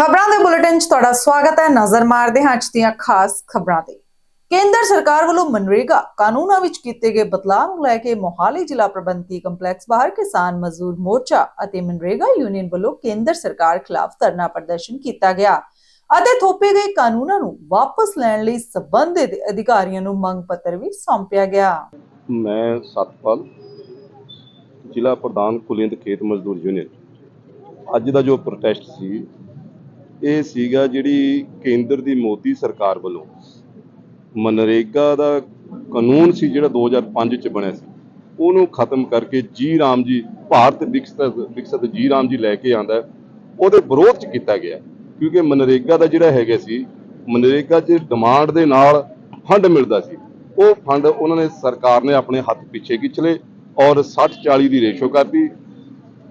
ਖਬਰਾਂ ਦੇ ਬੁਲੇਟਿਨ 'ਚ ਤੁਹਾਡਾ ਸਵਾਗਤ ਹੈ। ਨਜ਼ਰ ਮਾਰਦੇ ਹਾਂ ਅੱਜ ਦੀਆਂ ਖਾਸ ਖਬਰਾਂ ਤੇ। ਕੇਂਦਰ ਸਰਕਾਰ ਵੱਲੋਂ ਮਨਰੇਗਾ ਕਾਨੂੰਨਾਂ ਵਿੱਚ ਕੀਤੇ ਗਏ ਬਦਲਾਅ ਨੂੰ ਲੈ ਕੇ ਮੋਹਾਲੀ ਜ਼ਿਲ੍ਹਾ ਪ੍ਰਬੰਧਕੀ ਕੰਪਲੈਕਸ ਬਾਹਰ ਕਿਸਾਨ ਮਜ਼ਦੂਰ ਮੋਰਚਾ ਅਤੇ ਮਨਰੇਗਾ ਯੂਨੀਅਨ ਵੱਲੋਂ ਕੇਂਦਰ ਸਰਕਾਰ ਖਿਲਾਫ ਧਰਨਾ ਪ੍ਰਦਰਸ਼ਨ ਕੀਤਾ ਗਿਆ। ਅਤੇ ਥੋਪੇ ਗਏ ਕਾਨੂੰਨਾਂ ਨੂੰ ਵਾਪਸ ਲੈਣ ਲਈ ਸਬੰਧਿਤ ਅਧਿਕਾਰੀਆਂ ਨੂੰ ਮੰਗ ਪੱਤਰ ਵੀ ਸੌਂਪਿਆ ਗਿਆ। ਮੈਂ ਸਤਪਾਲ, ਜ਼ਿਲ੍ਹਾ ਪ੍ਰਧਾਨ ਕੁਲਿੰਦ ਖੇਤ ਮਜ਼ਦੂਰ ਯੂਨੀਅਨ। ਅੱਜ ਦਾ ਜੋ ਪ੍ਰੋਟੈਸਟ ਸੀ ਇਹ ਸੀਗਾ ਜਿਹੜੀ ਕੇਂਦਰ ਦੀ ਮੋਦੀ ਸਰਕਾਰ ਵੱਲੋਂ। ਮਨਰੇਗਾ ਦਾ ਕਾਨੂੰਨ ਸੀ ਜਿਹੜਾ 2005 ਚ ਬਣਿਆ ਸੀ। ਉਹਨੂੰ ਖਤਮ ਕਰਕੇ ਜੀ ਰਾਮ ਜੀ, ਭਾਰਤ ਵਿਕਸਿਤ ਵਿਕਸਿਤ ਜੀ ਰਾਮ ਜੀ ਲੈ ਕੇ ਆਂਦਾ ਉਹਦੇ ਵਿਰੋਧ ਚ ਕੀਤਾ ਗਿਆ ਕਿਉਂਕਿ ਮਨਰੇਗਾ ਦਾ ਜਿਹੜਾ ਹੈਗਾ ਸੀ, ਮਨਰੇਗਾ 'ਚ ਡਿਮਾਂਡ ਦੇ ਨਾਲ ਫੰਡ ਮਿਲਦਾ ਸੀ। ਉਹ ਫੰਡ ਉਹਨਾਂ ਨੇ, ਸਰਕਾਰ ਨੇ ਆਪਣੇ ਹੱਥ ਪਿੱਛੇ ਖਿੱਚ ਔਰ 60 40 ਦੀ ਰੇਸ਼ੋ ਕਰਤੀ।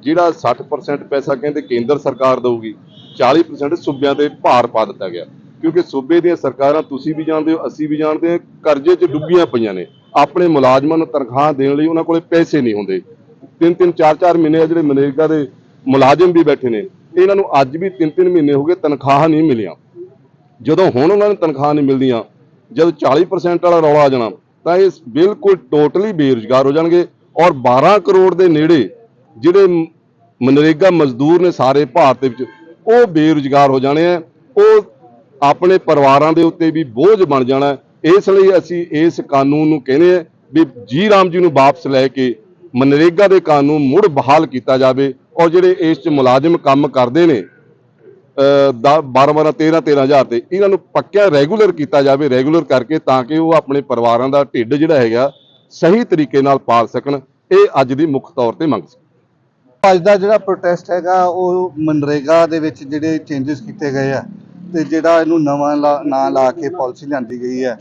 ਜਿਹੜਾ 60% ਪੈਸਾ ਕਹਿੰਦੇ ਕੇਂਦਰ ਸਰਕਾਰ ਦੇਊਗੀ 40% ਸੂਬਿਆਂ ਤੇ ਭਾਰ ਪਾ ਦਿੱਤਾ ਗਿਆ। ਕਿਉਂਕਿ ਸੂਬੇ ਦੀਆਂ ਸਰਕਾਰਾਂ ਤੁਸੀਂ ਵੀ ਜਾਣਦੇ ਹੋ, ਅਸੀਂ ਵੀ ਜਾਣਦੇ ਹਾਂ, ਕਰਜ਼ੇ 'ਚ ਡੁੱਬੀਆਂ ਪਈਆਂ ਨੇ। ਆਪਣੇ ਮੁਲਾਜ਼ਮਾਂ ਨੂੰ ਤਨਖਾਹ ਦੇਣ ਲਈ ਉਹਨਾਂ ਕੋਲੇ ਪੈਸੇ ਨਹੀਂ ਹੁੰਦੇ। ਤਿੰਨ ਤਿੰਨ ਚਾਰ ਚਾਰ ਮਹੀਨੇ ਜਿਹੜੇ ਮਨਰੇਗਾ ਦੇ ਮੁਲਾਜ਼ਮ ਵੀ ਬੈਠੇ ਨੇ। ਇਹਨਾਂ ਨੂੰ ਅੱਜ ਵੀ ਤਿੰਨ ਤਿੰਨ ਮਹੀਨੇ ਹੋ ਗਏ ਤਨਖਾਹ ਨਹੀਂ ਮਿਲੀਆਂ। ਜਦੋਂ ਹੁਣ ਉਹਨਾਂ ਨੂੰ ਤਨਖਾਹ ਨਹੀਂ ਮਿਲਦੀਆਂ, ਜਦ 40% ਵਾਲਾ ਰੌਲਾ ਆ ਜਾਣਾ, ਤਾਂ ਇਹ ਬਿਲਕੁਲ ਟੋਟਲੀ ਬੇਰੁਜ਼ਗਾਰ ਹੋ ਜਾਣਗੇ ਔਰ 12 ਕਰੋੜ ਦੇ ਨੇੜੇ ਜਿਹੜੇ ਮਨਰੇਗਾ ਮਜ਼ਦੂਰ ਨੇ ਸਾਰੇ ਭਾਰਤ ਦੇ ਵਿੱਚ ਉਹ ਬੇਰੁਜ਼ਗਾਰ ਹੋ ਜਾਣੇ ਆ, ਉਹ ਆਪਣੇ ਪਰਿਵਾਰਾਂ ਦੇ ਉੱਤੇ ਵੀ ਬੋਝ ਬਣ ਜਾਣਾ ਇਸ ਲਈ ਅਸੀਂ ਇਸ ਕਾਨੂੰਨ ਨੂੰ ਕਹਿੰਦੇ ਆ ਵੀ ਜੀ ਰਾਮ ਜੀ ਨੂੰ ਵਾਪਸ ਲੈ ਕੇ ਮਨਰੇਗਾ ਦੇ ਕਾਨੂੰਨ ਮੁੜ ਬਹਾਲ ਕੀਤਾ ਜਾਵੇ ਔਰ ਜਿਹੜੇ ਇਸ 'ਚ ਮੁਲਾਜ਼ਮ ਕੰਮ ਕਰਦੇ ਨੇ 12 12 13 13000 ਤੇ ਇਹਨਾਂ ਨੂੰ ਪੱਕਿਆ ਰੈਗੂਲਰ ਕੀਤਾ ਜਾਵੇ, ਰੈਗੂਲਰ ਕਰਕੇ ਤਾਂ ਕਿ ਉਹ ਆਪਣੇ ਪਰਿਵਾਰਾਂ ਦਾ ਢਿੱਡ ਜਿਹੜਾ ਹੈਗਾ ਸਹੀ ਤਰੀਕੇ ਨਾਲ ਪਾਲ ਸਕਣ, ਇਹ ਅੱਜ ਦੀ ਮੁੱਖ ਤੌਰ ਤੇ ਮੰਗ ਸੀ। ਅੱਜ ਦਾ ਜਿਹੜਾ ਪ੍ਰੋਟੈਸਟ ਹੈਗਾ, ਉਹ ਮਨਰੇਗਾ ਦੇ ਵਿੱਚ ਜਿਹੜੇ ਚੇਂਜਸ ਕੀਤੇ ਗਏ ਆ ਤੇ ਜਿਹੜਾ ਇਹਨੂੰ ਨਵਾਂ ਲਾ- ਨਾਂ ਲਾ ਕੇ ਪਾਲਿਸੀ ਲਿਆਂਦੀ ਗਈ ਹੈ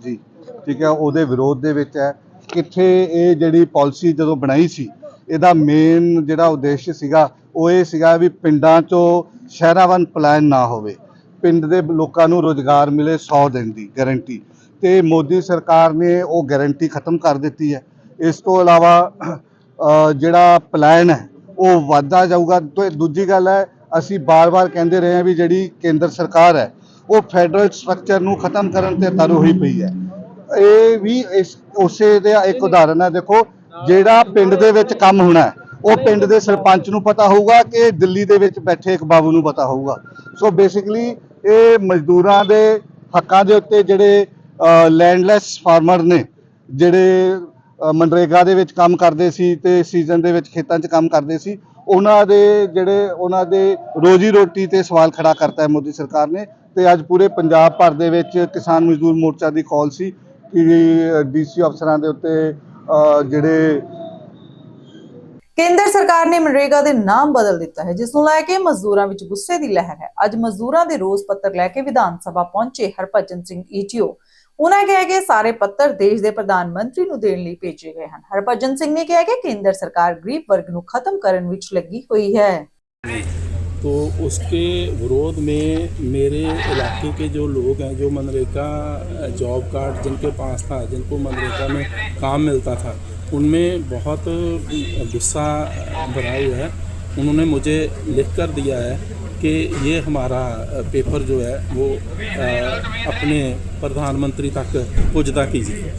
ਜੀ ਠੀਕ ਹੈ, ਉਹਦੇ ਵਿਰੋਧ ਦੇ ਵਿੱਚ ਹੈ। ਕਿੱਥੇ ਇਹ ਜਿਹੜੀ ਪਾਲਿਸੀ ਜਦੋਂ ਬਣਾਈ ਸੀ, ਇਹਦਾ ਮੇਨ ਜਿਹੜਾ ਉਦੇਸ਼ ਸੀਗਾ, ਉਹ ਇਹ ਸੀਗਾ ਵੀ ਪਿੰਡਾਂ 'ਚੋਂ ਸ਼ਹਿਰਾਂ ਵੱਲ ਪਲਾਇਨ ਨਾ ਹੋਵੇ। ਪਿੰਡ ਦੇ ਲੋਕਾਂ ਨੂੰ ਰੋਜ਼ਗਾਰ ਮਿਲੇ 100 ਦਿਨ ਦੀ ਗਾਰੰਟੀ ਤੇ ਮੋਦੀ ਸਰਕਾਰ ਨੇ ਉਹ ਗਾਰੰਟੀ ਖਤਮ ਕਰ ਦਿੱਤੀ ਹੈ। ਇਸ ਤੋਂ ਇਲਾਵਾ ਜਿਹੜਾ ਪਲਾਨ ਹੈ, ਉਹ ਵੱਧਦਾ ਜਾਊਗਾ। ਤੇ ਦੂਜੀ ਗੱਲ ਹੈ, ਅਸੀਂ ਬਾਰ-ਬਾਰ ਕਹਿੰਦੇ ਰਹੇ ਹਾਂ ਵੀ ਜਿਹੜੀ ਕੇਂਦਰ ਸਰਕਾਰ ਹੈ, ਉਹ ਫੈਡਰਲ ਸਟਰਕਚਰ ਨੂੰ ਖਤਮ ਕਰਨ ਤੇ ਤਰ ਹੋਈ ਪਈ ਹੈ। ਇਹ ਵੀ ਇਸ, ਉਸੇ ਦਾ ਇੱਕ ਉਦਾਹਰਨ ਹੈ, ਦੇਖੋ, ਜਿਹੜਾ ਪਿੰਡ ਦੇ ਵਿੱਚ ਕੰਮ ਹੋਣਾ ਉਹ ਪਿੰਡ ਦੇ ਸਰਪੰਚ ਨੂੰ ਪਤਾ ਹੋਊਗਾ ਕਿ ਦਿੱਲੀ ਦੇ ਵਿੱਚ ਬੈਠੇ ਇੱਕ ਬਾਬੂ ਨੂੰ ਪਤਾ ਹੋਊਗਾ। ਸੋ ਬੇਸਿਕਲੀ ਇਹ ਮਜ਼ਦੂਰਾਂ ਦੇ ਹੱਕਾਂ ਦੇ ਉੱਤੇ ਜਿਹੜੇ ਲੈਂਡਲੈਸ ਫਾਰਮਰ ਨੇ, ਜਿਹੜੇ ਮਨਰੇਗਾ ਦੇ ਵਿੱਚ ਕੰਮ ਕਰਦੇ ਸੀ ਤੇ ਸੀਜ਼ਨ ਦੇ ਵਿੱਚ ਖੇਤਾਂ 'ਚ ਕੰਮ ਕਰਦੇ ਸੀ। ਉਹਨਾਂ ਦੇ ਜਿਹੜੇ ਉਹਨਾਂ ਦੇ ਰੋਜੀ ਰੋਟੀ ਤੇ ਸਵਾਲ ਖੜਾ ਕਰਤਾ ਹੈ ਮੋਦੀ ਸਰਕਾਰ ਨੇ ਤੇ ਅੱਜ ਪੂਰੇ ਪੰਜਾਬ ਭਰ ਦੇ ਵਿੱਚ ਕਿਸਾਨ ਮਜ਼ਦੂਰ ਮੋਰਚਾ ਦੀ ਕਾਲ ਸੀ ਕਿ ਡੀਸੀ ਅਫਸਰਾਂ ਦੇ ਉੱਤੇ ਜਿਹੜੇ ਕੇਂਦਰ ਸਰਕਾਰ ਨੇ ਮਨਰੇਗਾ ਦੇ ਨਾਮ ਬਦਲ ਦਿੱਤਾ ਹੈ, ਜਿਸ ਨੂੰ ਲੈ ਕੇ ਮਜ਼ਦੂਰਾਂ ਵਿੱਚ ਗੁੱਸੇ ਦੀ ਲਹਿਰ ਹੈ। ਅੱਜ ਮਜ਼ਦੂਰਾਂ ਦੇ ਰੋਸ ਪੱਤਰ ਲੈ ਕੇ ਵਿਧਾਨ ਸਭਾ ਪਹੁੰਚੇ ਹਰਭਜਨ ਸਿੰਘ ਈਟੀਓ। ਉਹਨਾਂ ਕਿਹਾ ਕਿ ਇਹ ਸਾਰੇ ਪੱਤਰ ਦੇਸ਼ ਦੇ ਪ੍ਰਧਾਨ ਮੰਤਰੀ ਨੂੰ ਦੇਣ ਲਈ ਭੇਜੇ ਗਏ ਹਨ ਹਰਭਜਨ ਸਿੰਘ ਨੇ ਕਿਹਾ ਕਿ ਕੇਂਦਰ ਸਰਕਾਰ ਗਰੀਬ ਵਰਗ ਨੂੰ ਖਤਮ ਕਰਨ ਵਿੱਚ ਲੱਗੀ ਹੋਈ ਹੈ तो उसके विरोध में मेरे इलाके के जो लोग हैं जो मनरेगा जॉब कार्ड जिनके पास था जिनको मनरेगा में काम मिलता था उनमें बहुत गुस्सा भरा हुआ है उन्होंने मुझे लिख कर दिया है कि ये हमारा पेपर जो है वो अ, अपने प्रधानमंत्री तक पुजदा कीजिए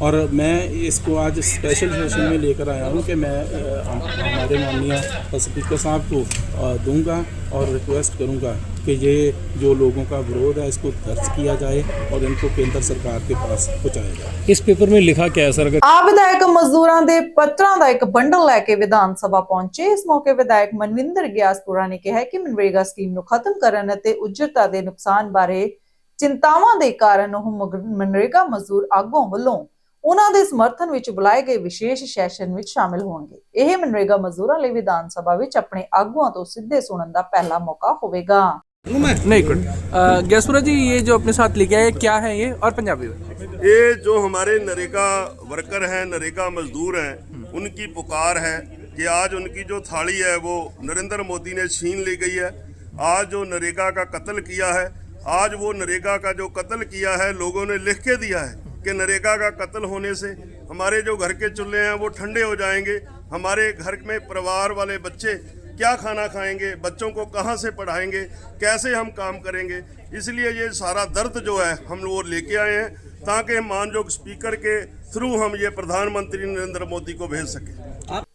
और मैं इसको आज स्पेशल सेशन में लेकर आया हूँ कि मैं अ, हम- हमारे माननीय स्पीकर साहब को अ, दूंगा और रिक्वेस्ट करूंगा कि ये जो लोगों का विरोध है इसको दर्ज किया जाए और इनको केंद्र सरकार के पास पहुँचाया जाए इस पेपर में लिखा क्या है सर अगर ਆਪ ਵਿਧਾਇਕ ਮਜ਼ਦੂਰਾਂ ਦੇ ਪੱਤਰਾਂ ਦਾ ਇੱਕ ਬੰਡਲ ਲੈ ਕੇ ਵਿਧਾਨ ਸਭਾ ਪਹੁੰਚੇ ਇਸ ਮੌਕੇ ਵਿਧਾਇਕ ਮਨਵਿੰਦਰ ਗਿਆਸਪੁਰਾ ਨੇ ਕਿਹਾ ਕਿ ਮਨਰੇਗਾ ਸਕੀਮ ਨੂੰ ਖਤਮ ਕਰਨ ਅਤੇ ਉਜਰਤਾ ਦੇ ਨੁਕਸਾਨ ਬਾਰੇ ਚਿੰਤਾਵਾਂ ਦੇ ਕਾਰਨ ਉਹ ਮਗ- ਮਨਰੇਗਾ ਮਜ਼ਦੂਰ ਆਗੂਆਂ ਵੱਲੋਂ ਉਹਨਾਂ ਦੇ ਸਮਰਥਨ ਵਿੱਚ ਬੁਲਾਏ ਗਏ ਵਿਸ਼ੇਸ਼ ਸੈਸ਼ਨ ਵਿੱਚ ਸ਼ਾਮਿਲ ਹੋਣਗੇ ਇਹ ਮਨਰੇਗਾ ਮਜ਼ਦੂਰਾਂ ਲਈ ਵਿਧਾਨ ਸਭਾ ਵਿੱਚ ਆਪਣੇ ਆਗੂਆਂ ਤੋਂ ਸਿੱਧੇ ਸੁਣਨ ਦਾ ਪਹਿਲਾ ਮੌਕਾ ਹੋਵੇਗਾ नहीं गुड गैसपुरा जी ये जो अपने साथ लेके आए क्या है ये और पंजाबी में ये जो हमारे नरेगा वर्कर हैं नरेगा मजदूर हैं उनकी पुकार है कि आज उनकी जो थाली है वो नरेंद्र मोदी ने छीन ली गई है आज जो नरेगा का कत्ल किया है आज वो नरेगा का जो कत्ल किया है लोगों ने लिख के दिया है कि नरेगा का कत्ल होने से हमारे जो घर के चूल्हे हैं वो ठंडे हो जाएंगे हमारे घर में परिवार वाले बच्चे क्या खाना खाएंगे बच्चों को कहाँ से पढ़ाएंगे कैसे हम काम करेंगे इसलिए ये सारा दर्द जो है हम लोग वो लेके आए हैं ताकि मानयोग स्पीकर के थ्रू हम ये प्रधानमंत्री नरेंद्र मोदी को भेज सकें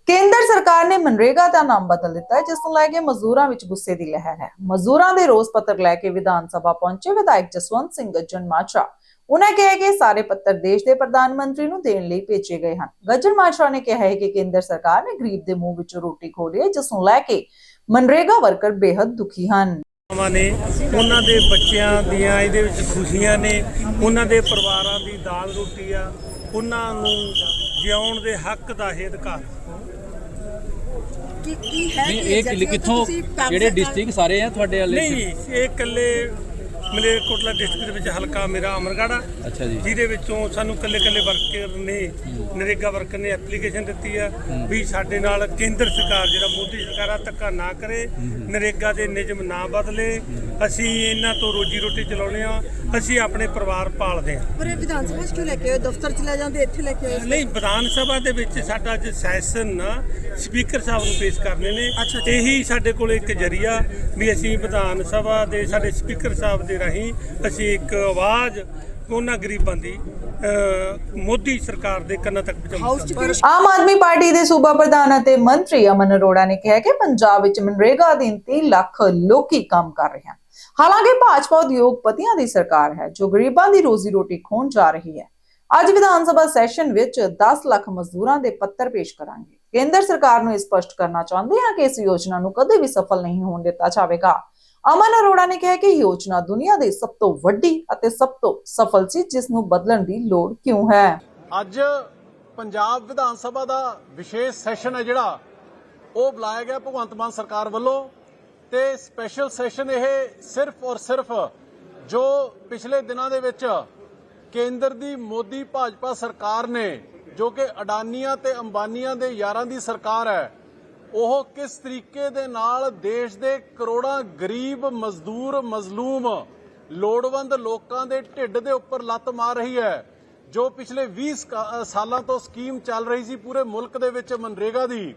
ਕੇਂਦਰ ਸਰਕਾਰ ਨੇ ਮਨਰੇਗਾ ਦਾ ਨਾਮ ਬਦਲ ਦਿੱਤਾ ਹੈ ਜਿਸ ਨੂੰ ਲੈ ਕੇ ਮਜ਼ਦੂਰਾਂ ਵਿੱਚ ਗੁੱਸੇ ਦੀ ਲਹਿਰ ਹੈ ਮਜ਼ਦੂਰਾਂ ਦੇ ਰੋਸ ਪੱਤਰ ਲੈ ਕੇ ਵਿਧਾਨ ਸਭਾ ਪਹੁੰਚੇ ਵਿਧਾਇਕ ਜਸਵੰਤ ਸਿੰਘ ਗੱਜਣ ਮਾਜਰਾ ਉਹਨਾਂ ਕਿਹਾ ਕਿ ਸਾਰੇ ਪੱਤਰ ਦੇਸ਼ ਦੇ ਪ੍ਰਧਾਨ ਮੰਤਰੀ ਨੂੰ ਦੇਣ ਲਈ ਭੇਜੇ ਗਏ ਹਨ। ਗੱਜਣ ਮਾਜਰਾ ਨੇ ਕਿਹਾ ਹੈ ਕਿ ਕੇਂਦਰ ਸਰਕਾਰ ਨੇ ਗਰੀਬ ਦੇ ਮੂੰਹ ਵਿੱਚੋਂ ਰੋਟੀ ਖੋਹ ਲਈ ਹੈ ਜਿਸ ਨੂੰ ਲੈ ਕੇ ਮਨਰੇਗਾ ਵਰਕਰ ਬੇहद ਦੁਖੀ ਹਨ। ਮਾਵਾਂ ਨੇ ਉਹਨਾਂ ਦੇ ਬੱਚਿਆਂ ਦੀਆਂ ਇਹਦੇ ਵਿੱਚ ਖੁਸ਼ੀਆਂ ਨੇ ਉਹਨਾਂ ਦੇ ਪਰਿਵਾਰਾਂ ਦੀ ਦਾਲ ਰੋਟੀ ਆ ਉਹਨਾਂ ਨੂੰ ਜਿਉਣ ਦੇ ਹੱਕ ਦਾ ਇਹ ਅਧਿਕਾਰ। ਕੀ ਕੀ ਹੈ ਇਹ ਕਿੱਥੋਂ ਜਿਹੜੇ ਡਿਸਟ੍ਰਿਕਟ ਸਾਰੇ ਆ ਤੁਹਾਡੇ ਵਾਲੇ ਨਹੀਂ ਇਹ ਇਕੱਲੇ ਮਲੇਰਕੋਟਲਾ ਡਿਸਟ੍ਰਿਕਟ ਦੇ ਵਿੱਚ ਹਲਕਾ ਮੇਰਾ ਅਮਰਗੜ੍ਹ ਆ। ਅੱਛਾ ਜੀ। ਜਿਹਦੇ ਵਿੱਚੋਂ ਸਾਨੂੰ ਕੱਲੇ ਕੱਲੇ ਵਰਕਰ ਨੇ ਨਰੇਗਾ ਵਰਕਰ ਨੇ ਐਪਲੀਕੇਸ਼ਨ ਦਿੱਤੀ ਆ ਵੀ ਸਾਡੇ ਨਾਲ ਕੇਂਦਰ ਸਰਕਾਰ ਜਿਹੜਾ ਮੋਦੀ ਸਰਕਾਰ ਆ ਧੱਕਾ ਨਾ ਕਰੇ। ਨਰੇਗਾ ਦੇ ਨਿਯਮ ਨਾ ਬਦਲੇ। ਅਸੀਂ ਇਹਨਾਂ ਤੋਂ ਰੋਜੀ ਰੋਟੀ ਚਲਾਉਣੇ ਆ ਅਸੀਂ ਆਪਣੇ ਪਰਿਵਾਰ ਪਾਲਦੇ ਆ ਪਰ ਇਹ ਵਿਧਾਨ ਸਭਾ 'ਚ ਕਿਉਂ ਲੈ ਕੇ ਆਏ? ਦਫ਼ਤਰ ਚ ਲੈ ਜਾਂਦੇ ਇੱਥੇ ਲੈ ਕੇ ਆਏ? ਨਹੀਂ ਵਿਧਾਨ ਸਭਾ ਦੇ ਵਿੱਚ ਸਾਡਾ ਅੱਜ ਸੈਸ਼ਨ ਨਾ ਸਪੀਕਰ ਸਾਹਿਬ ਨੂੰ ਪੇਸ਼ ਕਰਨੇ ਨੇ। ਇਹੀ ਸਾਡੇ ਕੋਲ ਇੱਕ ਜਰੀਆ ਵੀ ਅਸੀਂ ਵਿਧਾਨ ਸਭਾ ਦੇ ਸਾਡੇ ਸਪੀਕਰ ਸਾਹਿਬ ਦੇ ਰਾਹੀਂ ਅਸੀਂ ਇੱਕ ਆਵਾਜ਼ ਉਹਨਾਂ ਗਰੀਬਾਂ ਦੀ ਮੋਦੀ ਸਰਕਾਰ ਦੇ ਕੰਨਾਂ ਤੱਕ ਪੇਸ਼ ਆਮ ਆਦਮੀ ਪਾਰਟੀ ਦੇ ਸੂਬਾ ਪ੍ਰਧਾਨ ਅਤੇ ਮੰਤਰੀ ਅਮਨ ਅਰੋੜਾ ਨੇ ਕਿਹਾ ਕਿ ਪੰਜਾਬ ਵਿੱਚ ਮਨਰੇਗਾ ਅਧੀਨ 30 ਲੱਖ ਲੋਕੀ ਕੰਮ ਕਰ ਰਹੇ ਹਨ। ਹਾਲਾਂਕਿ ਭਾਜਪਾ ਉਦਯੋਗਪਤੀਆਂ ਦੀ ਸਰਕਾਰ ਹੈ, ਜੋ ਗਰੀਬਾਂ ਦੀ ਰੋਜ਼ੀ ਰੋਟੀ ਖੋਹਣ ਜਾ ਰਹੀ ਹੈ। ਅੱਜ ਵਿਧਾਨ ਸਭਾ ਸੈਸ਼ਨ ਵਿੱਚ 10 ਲੱਖ ਮਜ਼ਦੂਰਾਂ ਦੇ ਪੱਤਰ ਪੇਸ਼ ਕਰਾਂਗੇ। ਕੇਂਦਰ ਸਰਕਾਰ ਨੂੰ ਇਹ ਸਪਸ਼ਟ ਕਰਨਾ ਚਾਹੁੰਦੇ ਹਾਂ ਕਿ ਇਸ ਯੋਜਨਾ ਨੂੰ ਕਦੇ ਵੀ ਸਫਲ ਨਹੀਂ ਹੋਣ ਦਿੱਤਾ ਜਾਵੇਗਾ। ਅਮਨ ਅਰੋੜਾ ਨੇ ਕਿਹਾ ਕਿ ਯੋਜਨਾ ਦੁਨੀਆ ਦੀ ਸਭ ਤੋਂ ਵੱਡੀ ਅਤੇ ਸਭ ਤੋਂ ਸਫਲ ਸੀ, ਜਿਸ ਨੂੰ ਬਦਲਣ ਦੀ ਲੋੜ ਕਿਉਂ ਹੈ? ਅੱਜ ਪੰਜਾਬ ਵਿਧਾਨ ਸਭਾ ਦਾ ਵਿਸ਼ੇਸ਼ ਸੈਸ਼ਨ ਹੈ ਜਿਹੜਾ, ਉਹ ਬੁਲਾਇਆ ਗਿਆ ਭਗਵੰਤ ਮਾਨ ਸਰਕਾਰ ਵੱਲੋਂ। ਤੇ ਸਪੈਸ਼ਲ ਸੈਸ਼ਨ ਇਹ ਸਿਰਫ ਔਰ ਸਿਰਫ ਜੋ ਪਿਛਲੇ ਦਿਨਾਂ ਦੇ ਵਿੱਚ ਕੇਂਦਰ ਦੀ ਮੋਦੀ ਭਾਜਪਾ ਸਰਕਾਰ ਨੇ, ਜੋ ਕਿ ਅਡਾਨੀਆਂ ਤੇ ਅੰਬਾਨੀਆਂ ਦੇ ਯਾਰਾਂ ਦੀ ਸਰਕਾਰ ਹੈ, ਉਹ ਕਿਸ ਤਰੀਕੇ ਦੇ ਨਾਲ ਦੇਸ਼ ਦੇ ਕਰੋੜਾਂ ਗਰੀਬ, ਮਜ਼ਦੂਰ, ਮਜ਼ਲੂਮ, ਲੋੜਵੰਦ ਲੋਕਾਂ ਦੇ ਢਿੱਡ ਦੇ ਉੱਪਰ ਲੱਤ ਮਾਰ ਰਹੀ ਹੈ, ਜੋ ਪਿਛਲੇ 20 ਸਾਲਾਂ ਤੋਂ ਸਕੀਮ ਚੱਲ ਰਹੀ ਸੀ ਪੂਰੇ ਮੁਲਕ ਦੇ ਵਿੱਚ ਮਨਰੇਗਾ ਦੀ,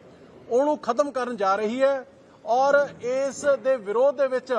ਉਹਨੂੰ ਖਤਮ ਕਰਨ ਜਾ ਰਹੀ ਹੈ। ਔਰ ਇਸ ਦੇ ਵਿਰੋਧ ਦੇ ਵਿੱਚ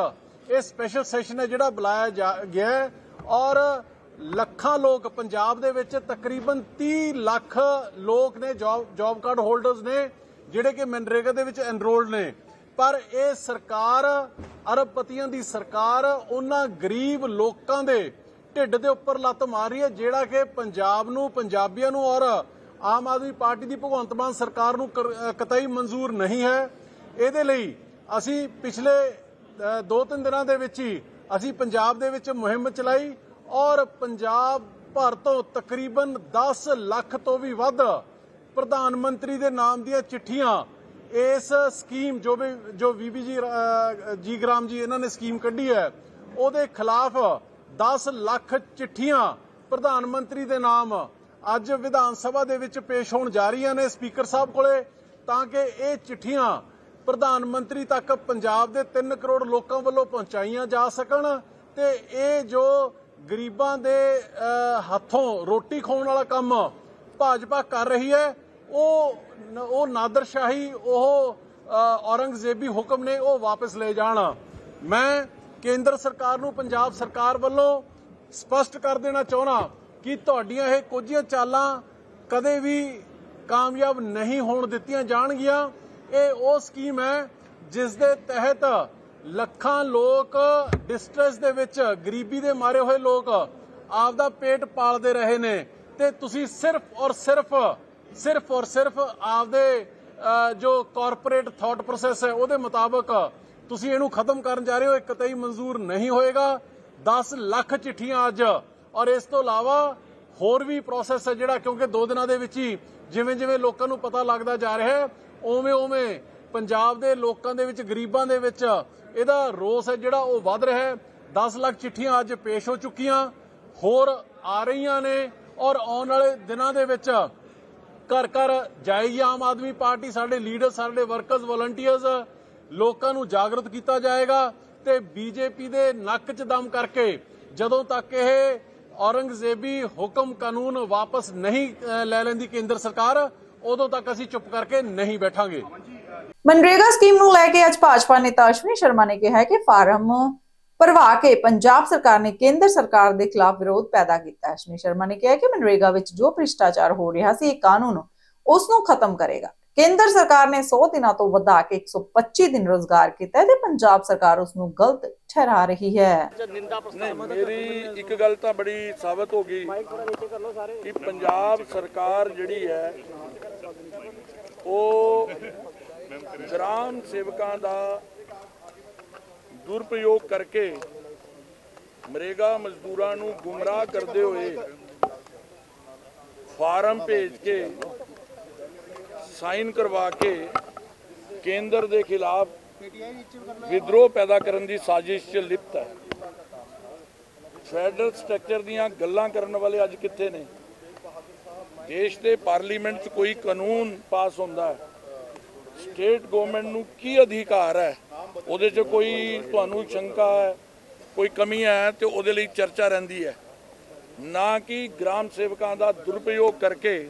ਇਹ ਸਪੈਸ਼ਲ ਸੈਸ਼ਨ ਹੈ ਜਿਹੜਾ ਬੁਲਾਇਆ ਜਾ- ਗਿਆ ਹੈ। ਔਰ ਲੱਖਾਂ ਲੋਕ ਪੰਜਾਬ ਦੇ ਵਿੱਚ ਤਕਰੀਬਨ 30 ਲੱਖ ਲੋਕ ਨੇ ਜੌਬ ਜੌਬ ਕਾਰਡ ਹੋਲਡਰਸ ਨੇ, ਜਿਹੜੇ ਕਿ ਮਨਰੇਗਾ ਦੇ ਵਿੱਚ ਐਨਰੋਲਡ ਨੇ। ਪਰ ਇਹ ਸਰਕਾਰ, ਅਰਬਪਤੀਆਂ ਦੀ ਸਰਕਾਰ ਉਹਨਾਂ ਗਰੀਬ ਲੋਕਾਂ ਦੇ ਢਿੱਡ ਦੇ ਉੱਪਰ ਲੱਤ ਮਾਰ ਰਹੀ ਹੈ, ਜਿਹੜਾ ਕਿ ਪੰਜਾਬ ਨੂੰ, ਪੰਜਾਬੀਆਂ ਨੂੰ ਔਰ ਆਮ ਆਦਮੀ ਪਾਰਟੀ ਦੀ ਭਗਵੰਤ ਮਾਨ ਸਰਕਾਰ ਨੂੰ ਕਰ- ਕਤਈ ਮਨਜ਼ੂਰ ਨਹੀਂ ਹੈ। ਇਹਦੇ ਲਈ ਅਸੀਂ ਪਿਛਲੇ ਅ, ਦੋ ਤਿੰਨ ਦਿਨਾਂ ਦੇ ਵਿੱਚ ਹੀ ਅਸੀਂ ਪੰਜਾਬ ਦੇ ਵਿੱਚ ਮੁਹਿੰਮ ਚਲਾਈ ਔਰ ਪੰਜਾਬ ਭਰ ਤੋਂ ਤਕਰੀਬਨ 10 ਲੱਖ ਤੋਂ ਵੀ ਵੱਧ ਪ੍ਰਧਾਨ ਮੰਤਰੀ ਦੇ ਨਾਮ ਦੀਆਂ ਚਿੱਠੀਆਂ ਇਸ ਸਕੀਮ ਜੋ ਵੀ ਜੋ ਵੀਬੀ ਜੀ ਜੀ ਗ੍ਰਾਮ ਜੀ ਇਹਨਾਂ ਨੇ ਸਕੀਮ ਕੱਢੀ ਹੈ ਉਹਦੇ ਖਿਲਾਫ 10 ਲੱਖ ਚਿੱਠੀਆਂ ਪ੍ਰਧਾਨ ਮੰਤਰੀ ਦੇ ਨਾਮ ਅੱਜ ਵਿਧਾਨ ਸਭਾ ਦੇ ਵਿੱਚ ਪੇਸ਼ ਹੋਣ ਜਾ ਰਹੀਆਂ ਨੇ ਸਪੀਕਰ ਸਾਹਿਬ ਕੋਲੇ ਤਾਂ ਕਿ ਇਹ ਚਿੱਠੀਆਂ ਪ੍ਰਧਾਨ ਮੰਤਰੀ ਤੱਕ ਪੰਜਾਬ ਦੇ 3 ਕਰੋੜ ਲੋਕਾਂ ਵੱਲੋਂ ਪਹੁੰਚਾਈਆਂ ਜਾ ਸਕਣ ਤੇ ਇਹ ਜੋ ਗਰੀਬਾਂ ਦੇ ਹੱਥੋਂ ਰੋਟੀ ਖਾਣ ਵਾਲਾ ਕੰਮ ਭਾਜਪਾ ਕਰ ਰਹੀ ਹੈ, ਉਹ ਉਹ ਨਾਦਰਸ਼ਾਹੀ, ਉਹ ਔਰੰਗਜ਼ੇਬੀ ਹੁਕਮ ਨੇ ਉਹ ਵਾਪਸ ਲੈ ਜਾਣ। ਮੈਂ ਕੇਂਦਰ ਸਰਕਾਰ ਨੂੰ, ਪੰਜਾਬ ਸਰਕਾਰ ਵੱਲੋਂ ਸਪਸ਼ਟ ਕਰ ਦੇਣਾ ਚਾਹੁੰਦਾ ਕਿ ਤੁਹਾਡੀਆਂ ਇਹ ਕੁਝੀਆਂ ਚਾਲਾਂ ਕਦੇ ਵੀ ਕਾਮਯਾਬ ਨਹੀਂ ਹੋਣ ਦਿੱਤੀਆਂ ਜਾਣਗੀਆਂ। ਇਹ ਉਹ ਸਕੀਮ ਹੈ ਜਿਸ ਦੇ ਤਹਿਤ ਲੱਖਾਂ ਲੋਕ ਡਿਸਟ੍ਰੈਸ ਦੇ ਵਿੱਚ, ਗਰੀਬੀ ਦੇ ਮਾਰੇ ਹੋਏ ਲੋਕ ਆਪਦਾ ਪੇਟ ਪਾਲਦੇ ਰਹੇ ਨੇ। ਤੇ ਤੁਸੀਂ ਸਿਰਫ ਔਰ ਸਿਰਫ ਸਿਰਫ ਔਰ ਸਿਰਫ ਆਪਦੇ ਜੋ ਕਾਰਪੋਰੇਟ ਥਾਟ ਪ੍ਰੋਸੈਸ ਹੈ ਉਹਦੇ ਮੁਤਾਬਕ ਤੁਸੀਂ ਇਹਨੂੰ ਖਤਮ ਕਰਨ ਜਾ ਰਹੇ ਹੋ। ਇਹ ਕਤਈ ਮਨਜ਼ੂਰ ਨਹੀਂ ਹੋਏਗਾ। 10 ਲੱਖ ਚਿੱਠੀਆਂ ਅੱਜ ਔਰ ਇਸ ਤੋਂ ਇਲਾਵਾ ਹੋਰ ਵੀ ਪ੍ਰੋਸੈਸ ਹੈ ਜਿਹੜਾ ਕਿਉਂਕਿ ਦੋ ਦਿਨਾਂ ਦੇ ਵਿੱਚ ਹੀ ਜਿਵੇਂ ਜਿਵੇਂ ਲੋਕਾਂ ਨੂੰ ਪਤਾ ਲੱਗਦਾ ਜਾ ਰਿਹਾ ਹੈ ਓਵੇਂ ਓਵੇਂ ਪੰਜਾਬ ਦੇ ਲੋਕਾਂ ਦੇ ਵਿੱਚ, ਗਰੀਬਾਂ ਦੇ ਵਿੱਚ ਇਹਦਾ ਰੋਸ ਹੈ ਜਿਹੜਾ ਉਹ ਵੱਧ ਰਿਹਾ ਹੈ। 10 ਲੱਖ ਚਿੱਠੀਆਂ ਅੱਜ ਪੇਸ਼ ਹੋ ਚੁੱਕੀਆਂ, ਹੋਰ ਆ ਰਹੀਆਂ ਨੇ ਔਰ ਆਉਣ ਵਾਲੇ ਦਿਨਾਂ ਦੇ ਵਿੱਚ ਘਰ ਘਰ ਜਾਏਗੀ ਆਮ ਆਦਮੀ ਪਾਰਟੀ, ਸਾਡੇ ਲੀਡਰ, ਸਾਡੇ ਵਰਕਰਸ ਵਲੰਟੀਅਰਸ ਲੋਕਾਂ ਨੂੰ ਜਾਗਰਤ ਕੀਤਾ ਜਾਏਗਾ ਤੇ ਬੀਜੇਪੀ ਦੇ ਨੱਕ 'ਚ ਦਮ ਕਰਕੇ ਜਦੋਂ ਤੱਕ ਇਹ ਔਰੰਗਜ਼ੇਬੀ ਹੁਕਮ ਕਾਨੂੰਨ ਵਾਪਸ ਨਹੀਂ ਲੈ ਲੈਂਦੀ ਕੇਂਦਰ ਸਰਕਾਰ ਉਦੋਂ ਤੱਕ ਅਸੀਂ ਚੁੱਪ ਕਰਕੇ ਨਹੀਂ ਬੈਠਾਂਗੇ। ਮਨਰੇਗਾ ਸਕੀਮ ਨੂੰ ਲੈ ਕੇ ਅੱਜ ਭਾਜਪਾ ਨੇਤਾ ਅਸ਼ਵਨੀ ਸ਼ਰਮਾ ਨੇ ਕਿਹਾ ਕਿ ਫਾਰਮ ਭਰਵਾ ਕੇ ਪੰਜਾਬ ਸਰਕਾਰ ਨੇ ਕੇਂਦਰ ਸਰਕਾਰ ਦੇ ਖਿਲਾਫ ਵਿਰੋਧ ਪੈਦਾ ਕੀਤਾ ਅਸ਼ਵਨੀ ਸ਼ਰਮਾ ਨੇ ਕਿਹਾ ਕਿ ਮਨਰੇਗਾ ਵਿੱਚ ਜੋ ਭ੍ਰਿਸ਼ਟਾਚਾਰ ਹੋ ਰਿਹਾ ਸੀ ਇਹ ਕਾਨੂੰਨ ਉਸ ਨੂੰ ਖਤਮ ਕਰੇਗਾ। ਕੇਂਦਰ ਸਰਕਾਰ ਨੇ 100 ਦਿਨਾਂ ਤੋਂ ਵਧਾ ਕੇ 125 ਦਿਨ ਰੋਜ਼ਗਾਰ ਕੀਤਾ ਤੇ ਪੰਜਾਬ ਸਰਕਾਰ ਉਸ ਨੂੰ ਗਲਤ ਠਹਿਰਾ ਰਹੀ ਹੈ। ਮੇਰੀ ਇੱਕ ਗੱਲ ਤਾਂ ਬੜੀ ਸਾਬਤ ਹੋ ਗਈ ਕਿ ਪੰਜਾਬ ਸਰਕਾਰ ਜਿਹੜੀ ਹੈ, ਉਹ ਗ੍ਰਾਮ ਸੇਵਕਾਂ ਦਾ ਦੁਰਪਯੋਗ ਕਰਕੇ ਮਰੇਗਾ ਮਜ਼ਦੂਰਾਂ ਨੂੰ ਗੁੰਮਰਾਹ ਕਰਦੇ ਹੋਏ ਫਾਰਮ ਭੇਜ ਕੇ ਸਾਈਨ ਕਰਵਾ ਕੇ ਕੇਂਦਰ ਦੇ ਖਿਲਾਫ ਵਿਦਰੋਹ ਪੈਦਾ ਕਰਨ ਦੀ ਸਾਜ਼ਿਸ਼ 'ਚ ਲਿਪਤ ਹੈ। ਫੈਡਰਲ ਸਟਰਕਚਰ ਦੀਆਂ ਗੱਲਾਂ ਕਰਨ ਵਾਲੇ ਅੱਜ ਕਿੱਥੇ ਨੇ? ਦੇਸ਼ ਦੇ ਪਾਰਲੀਮੈਂਟ 'ਚ ਕੋਈ ਕਾਨੂੰਨ ਪਾਸ ਹੁੰਦਾ ਹੈ। ਸਟੇਟ ਗਵਰਨਮੈਂਟ ਨੂੰ ਕੀ ਅਧਿਕਾਰ ਹੈ? ਉਹਦੇ 'ਚ ਕੋਈ ਤੁਹਾਨੂੰ ਸ਼ੰਕਾ ਹੈ ਕੋਈ ਕਮੀ ਹੈ ਤੇ ਉਹਦੇ ਲਈ ਚਰਚਾ ਰਹਿੰਦੀ ਹੈ। ਨਾ ਕਿ ਗ੍ਰਾਮ ਸੇਵਕਾਂ ਦਾ ਦੁਰਪਯੋਗ ਕਰਕੇ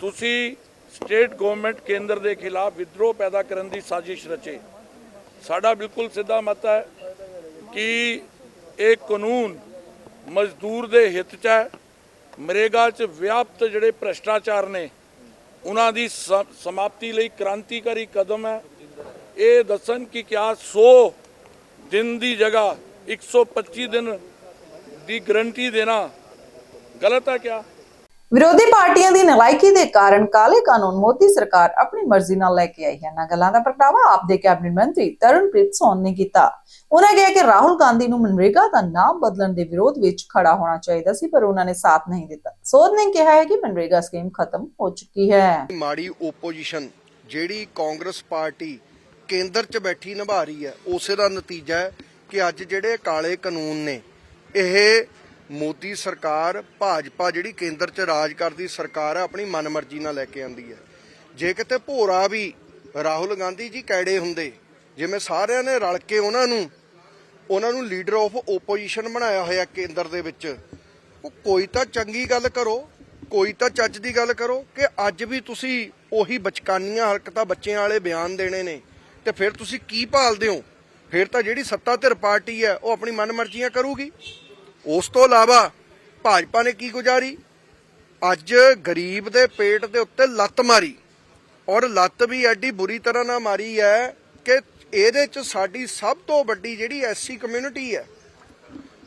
ਤੁਸੀਂ ਸਟੇਟ ਗਵਰਨਮੈਂਟ ਕੇਂਦਰ ਦੇ ਖਿਲਾਫ ਵਿਦਰੋਹ ਪੈਦਾ ਕਰਨ ਦੀ ਸਾਜ਼ਿਸ਼ ਰਚੇ। ਸਾਡਾ ਬਿਲਕੁਲ ਸਿੱਧਾ ਮਤ ਹੈ ਕਿ ਇਹ ਕਾਨੂੰਨ ਮਜ਼ਦੂਰ ਦੇ ਹਿੱਤ 'ਚ ਹੈ। ਮਰੇਗਾ 'ਚ ਵਿਆਪਤ ਜਿਹੜੇ ਭ੍ਰਸ਼ਟਾਚਾਰ ਨੇ, ਉਹਨਾਂ ਦੀ ਸ- ਸਮਾਪਤੀ ਲਈ ਕ੍ਰਾਂਤੀਕਾਰੀ ਕਦਮ ਹੈ। ਇਹ ਦੱਸਣ ਕਿ ਕਿਆ 100 ਦਿਨ ਦੀ ਜਗ੍ਹਾ 125 ਦਿਨ ਦੀ ਗਰੰਟੀ ਦੇਣਾ ਗਲਤ ਹੈ ਕਿਆ? ਵਿਰੋਧੀ ਪਾਰਟੀਆਂ ਦੀ ਨਲਾਇਕੀ ਦੇ ਕਾਰਨ ਕਾਲੇ ਕਾਨੂੰਨ ਮੋਦੀ ਸਰਕਾਰ ਆਪਣੀ ਮਰਜ਼ੀ ਨਾਲ ਲੈ ਕੇ ਆਈ ਹੈ। ਨਾ ਗੱਲਾਂ ਦਾ ਪ੍ਰਗਟਾਵਾ ਆਪ ਕੈਬਨਿਟ ਮੰਤਰੀ ਤਰਨਪ੍ਰੀਤ ਸੋਨ ਨੇ ਕੀਤਾ। ਉਹਨਾਂ ਕਿਹਾ ਕਿ ਰਾਹੁਲ ਗਾਂਧੀ ਨੂੰ ਮਨਰੇਗਾ ਦਾ ਨਾਮ ਬਦਲਣ ਦੇ ਵਿਰੋਧ ਵਿੱਚ ਖੜਾ ਹੋਣਾ ਚਾਹੀਦਾ ਸੀ, ਪਰ ਉਹਨਾਂ ਨੇ ਸਾਥ ਨਹੀਂ ਦਿੱਤਾ। ਸੋਨ ਨੇ ਕਿਹਾ ਹੈ ਕਿ ਮਨਰੇਗਾ ਸਕੀਮ ਖਤਮ ਹੋ ਚੁੱਕੀ ਹੈ। ਮਾੜੀ ਓਪੋਜੀਸ਼ਨ ਜਿਹੜੀ ਕਾਂਗਰਸ ਪਾਰਟੀ ਕੇਂਦਰ 'ਚ ਬੈਠੀ ਨਿਭਾ ਰਹੀ ਹੈ, ਉਸੇ ਦਾ ਨਤੀਜਾ ਹੈ ਕਿ ਅੱਜ ਜਿਹੜੇ ਕਾਲੇ ਕਾਨੂੰਨ ਨੇ, ਇਹ ਮੋਦੀ ਸਰਕਾਰ ਭਾਜਪਾ ਜਿਹੜੀ ਕੇਂਦਰ 'ਚ ਰਾਜ ਕਰਦੀ ਸਰਕਾਰ ਹੈ ਆਪਣੀ ਮਨਮਰਜ਼ੀ ਨਾਲ ਲੈ ਕੇ ਆਂਦੀ ਹੈ ਜੇ ਕਿਤੇ ਭੋਰਾ ਵੀ ਰਾਹੁਲ ਗਾਂਧੀ ਜੀ ਕੈੜੇ ਹੁੰਦੇ, ਜਿਵੇਂ ਸਾਰਿਆਂ ਨੇ ਰਲ ਕੇ ਉਹਨਾਂ ਨੂੰ ਉਹਨਾਂ ਨੂੰ ਲੀਡਰ ਆਫ ਓਪੋਜੀਸ਼ਨ ਬਣਾਇਆ ਹੋਇਆ ਕੇਂਦਰ ਦੇ ਵਿੱਚ, ਉਹ ਕੋਈ ਤਾਂ ਚੰਗੀ ਗੱਲ ਕਰੋ, ਕੋਈ ਤਾਂ ਚੱਜ ਦੀ ਗੱਲ ਕਰੋ ਕਿ ਅੱਜ ਵੀ ਤੁਸੀਂ ਉਹੀ ਬਚਕਾਨੀਆਂ ਹਰਕਤਾਂ ਬੱਚਿਆਂ ਵਾਲੇ ਬਿਆਨ ਦੇਣੇ ਨੇ, ਤੇ ਫਿਰ ਤੁਸੀਂ ਕੀ ਭਾਲਦੇ ਹੋ? ਫਿਰ ਤਾਂ ਜਿਹੜੀ ਸੱਤਾ ਧਿਰ ਪਾਰਟੀ ਹੈ, ਉਹ ਆਪਣੀ ਮਨਮਰਜ਼ੀਆਂ ਕਰੂਗੀ। ਉਸ ਤੋਂ ਇਲਾਵਾ ਭਾਜਪਾ ਨੇ ਕੀ ਗੁਜ਼ਾਰੀ? ਅੱਜ ਗਰੀਬ ਦੇ ਪੇਟ ਦੇ ਉੱਤੇ ਲੱਤ ਮਾਰੀ। ਔਰ ਲੱਤ ਵੀ ਐਡੀ ਬੁਰੀ ਤਰ੍ਹਾਂ ਨਾਲ ਮਾਰੀ ਹੈ ਕਿ ਇਹਦੇ ਚ ਸਾਡੀ ਸਭ ਤੋਂ ਵੱਡੀ ਜਿਹੜੀ ਐਸਸੀ ਕਮਿਊਨਿਟੀ ਹੈ,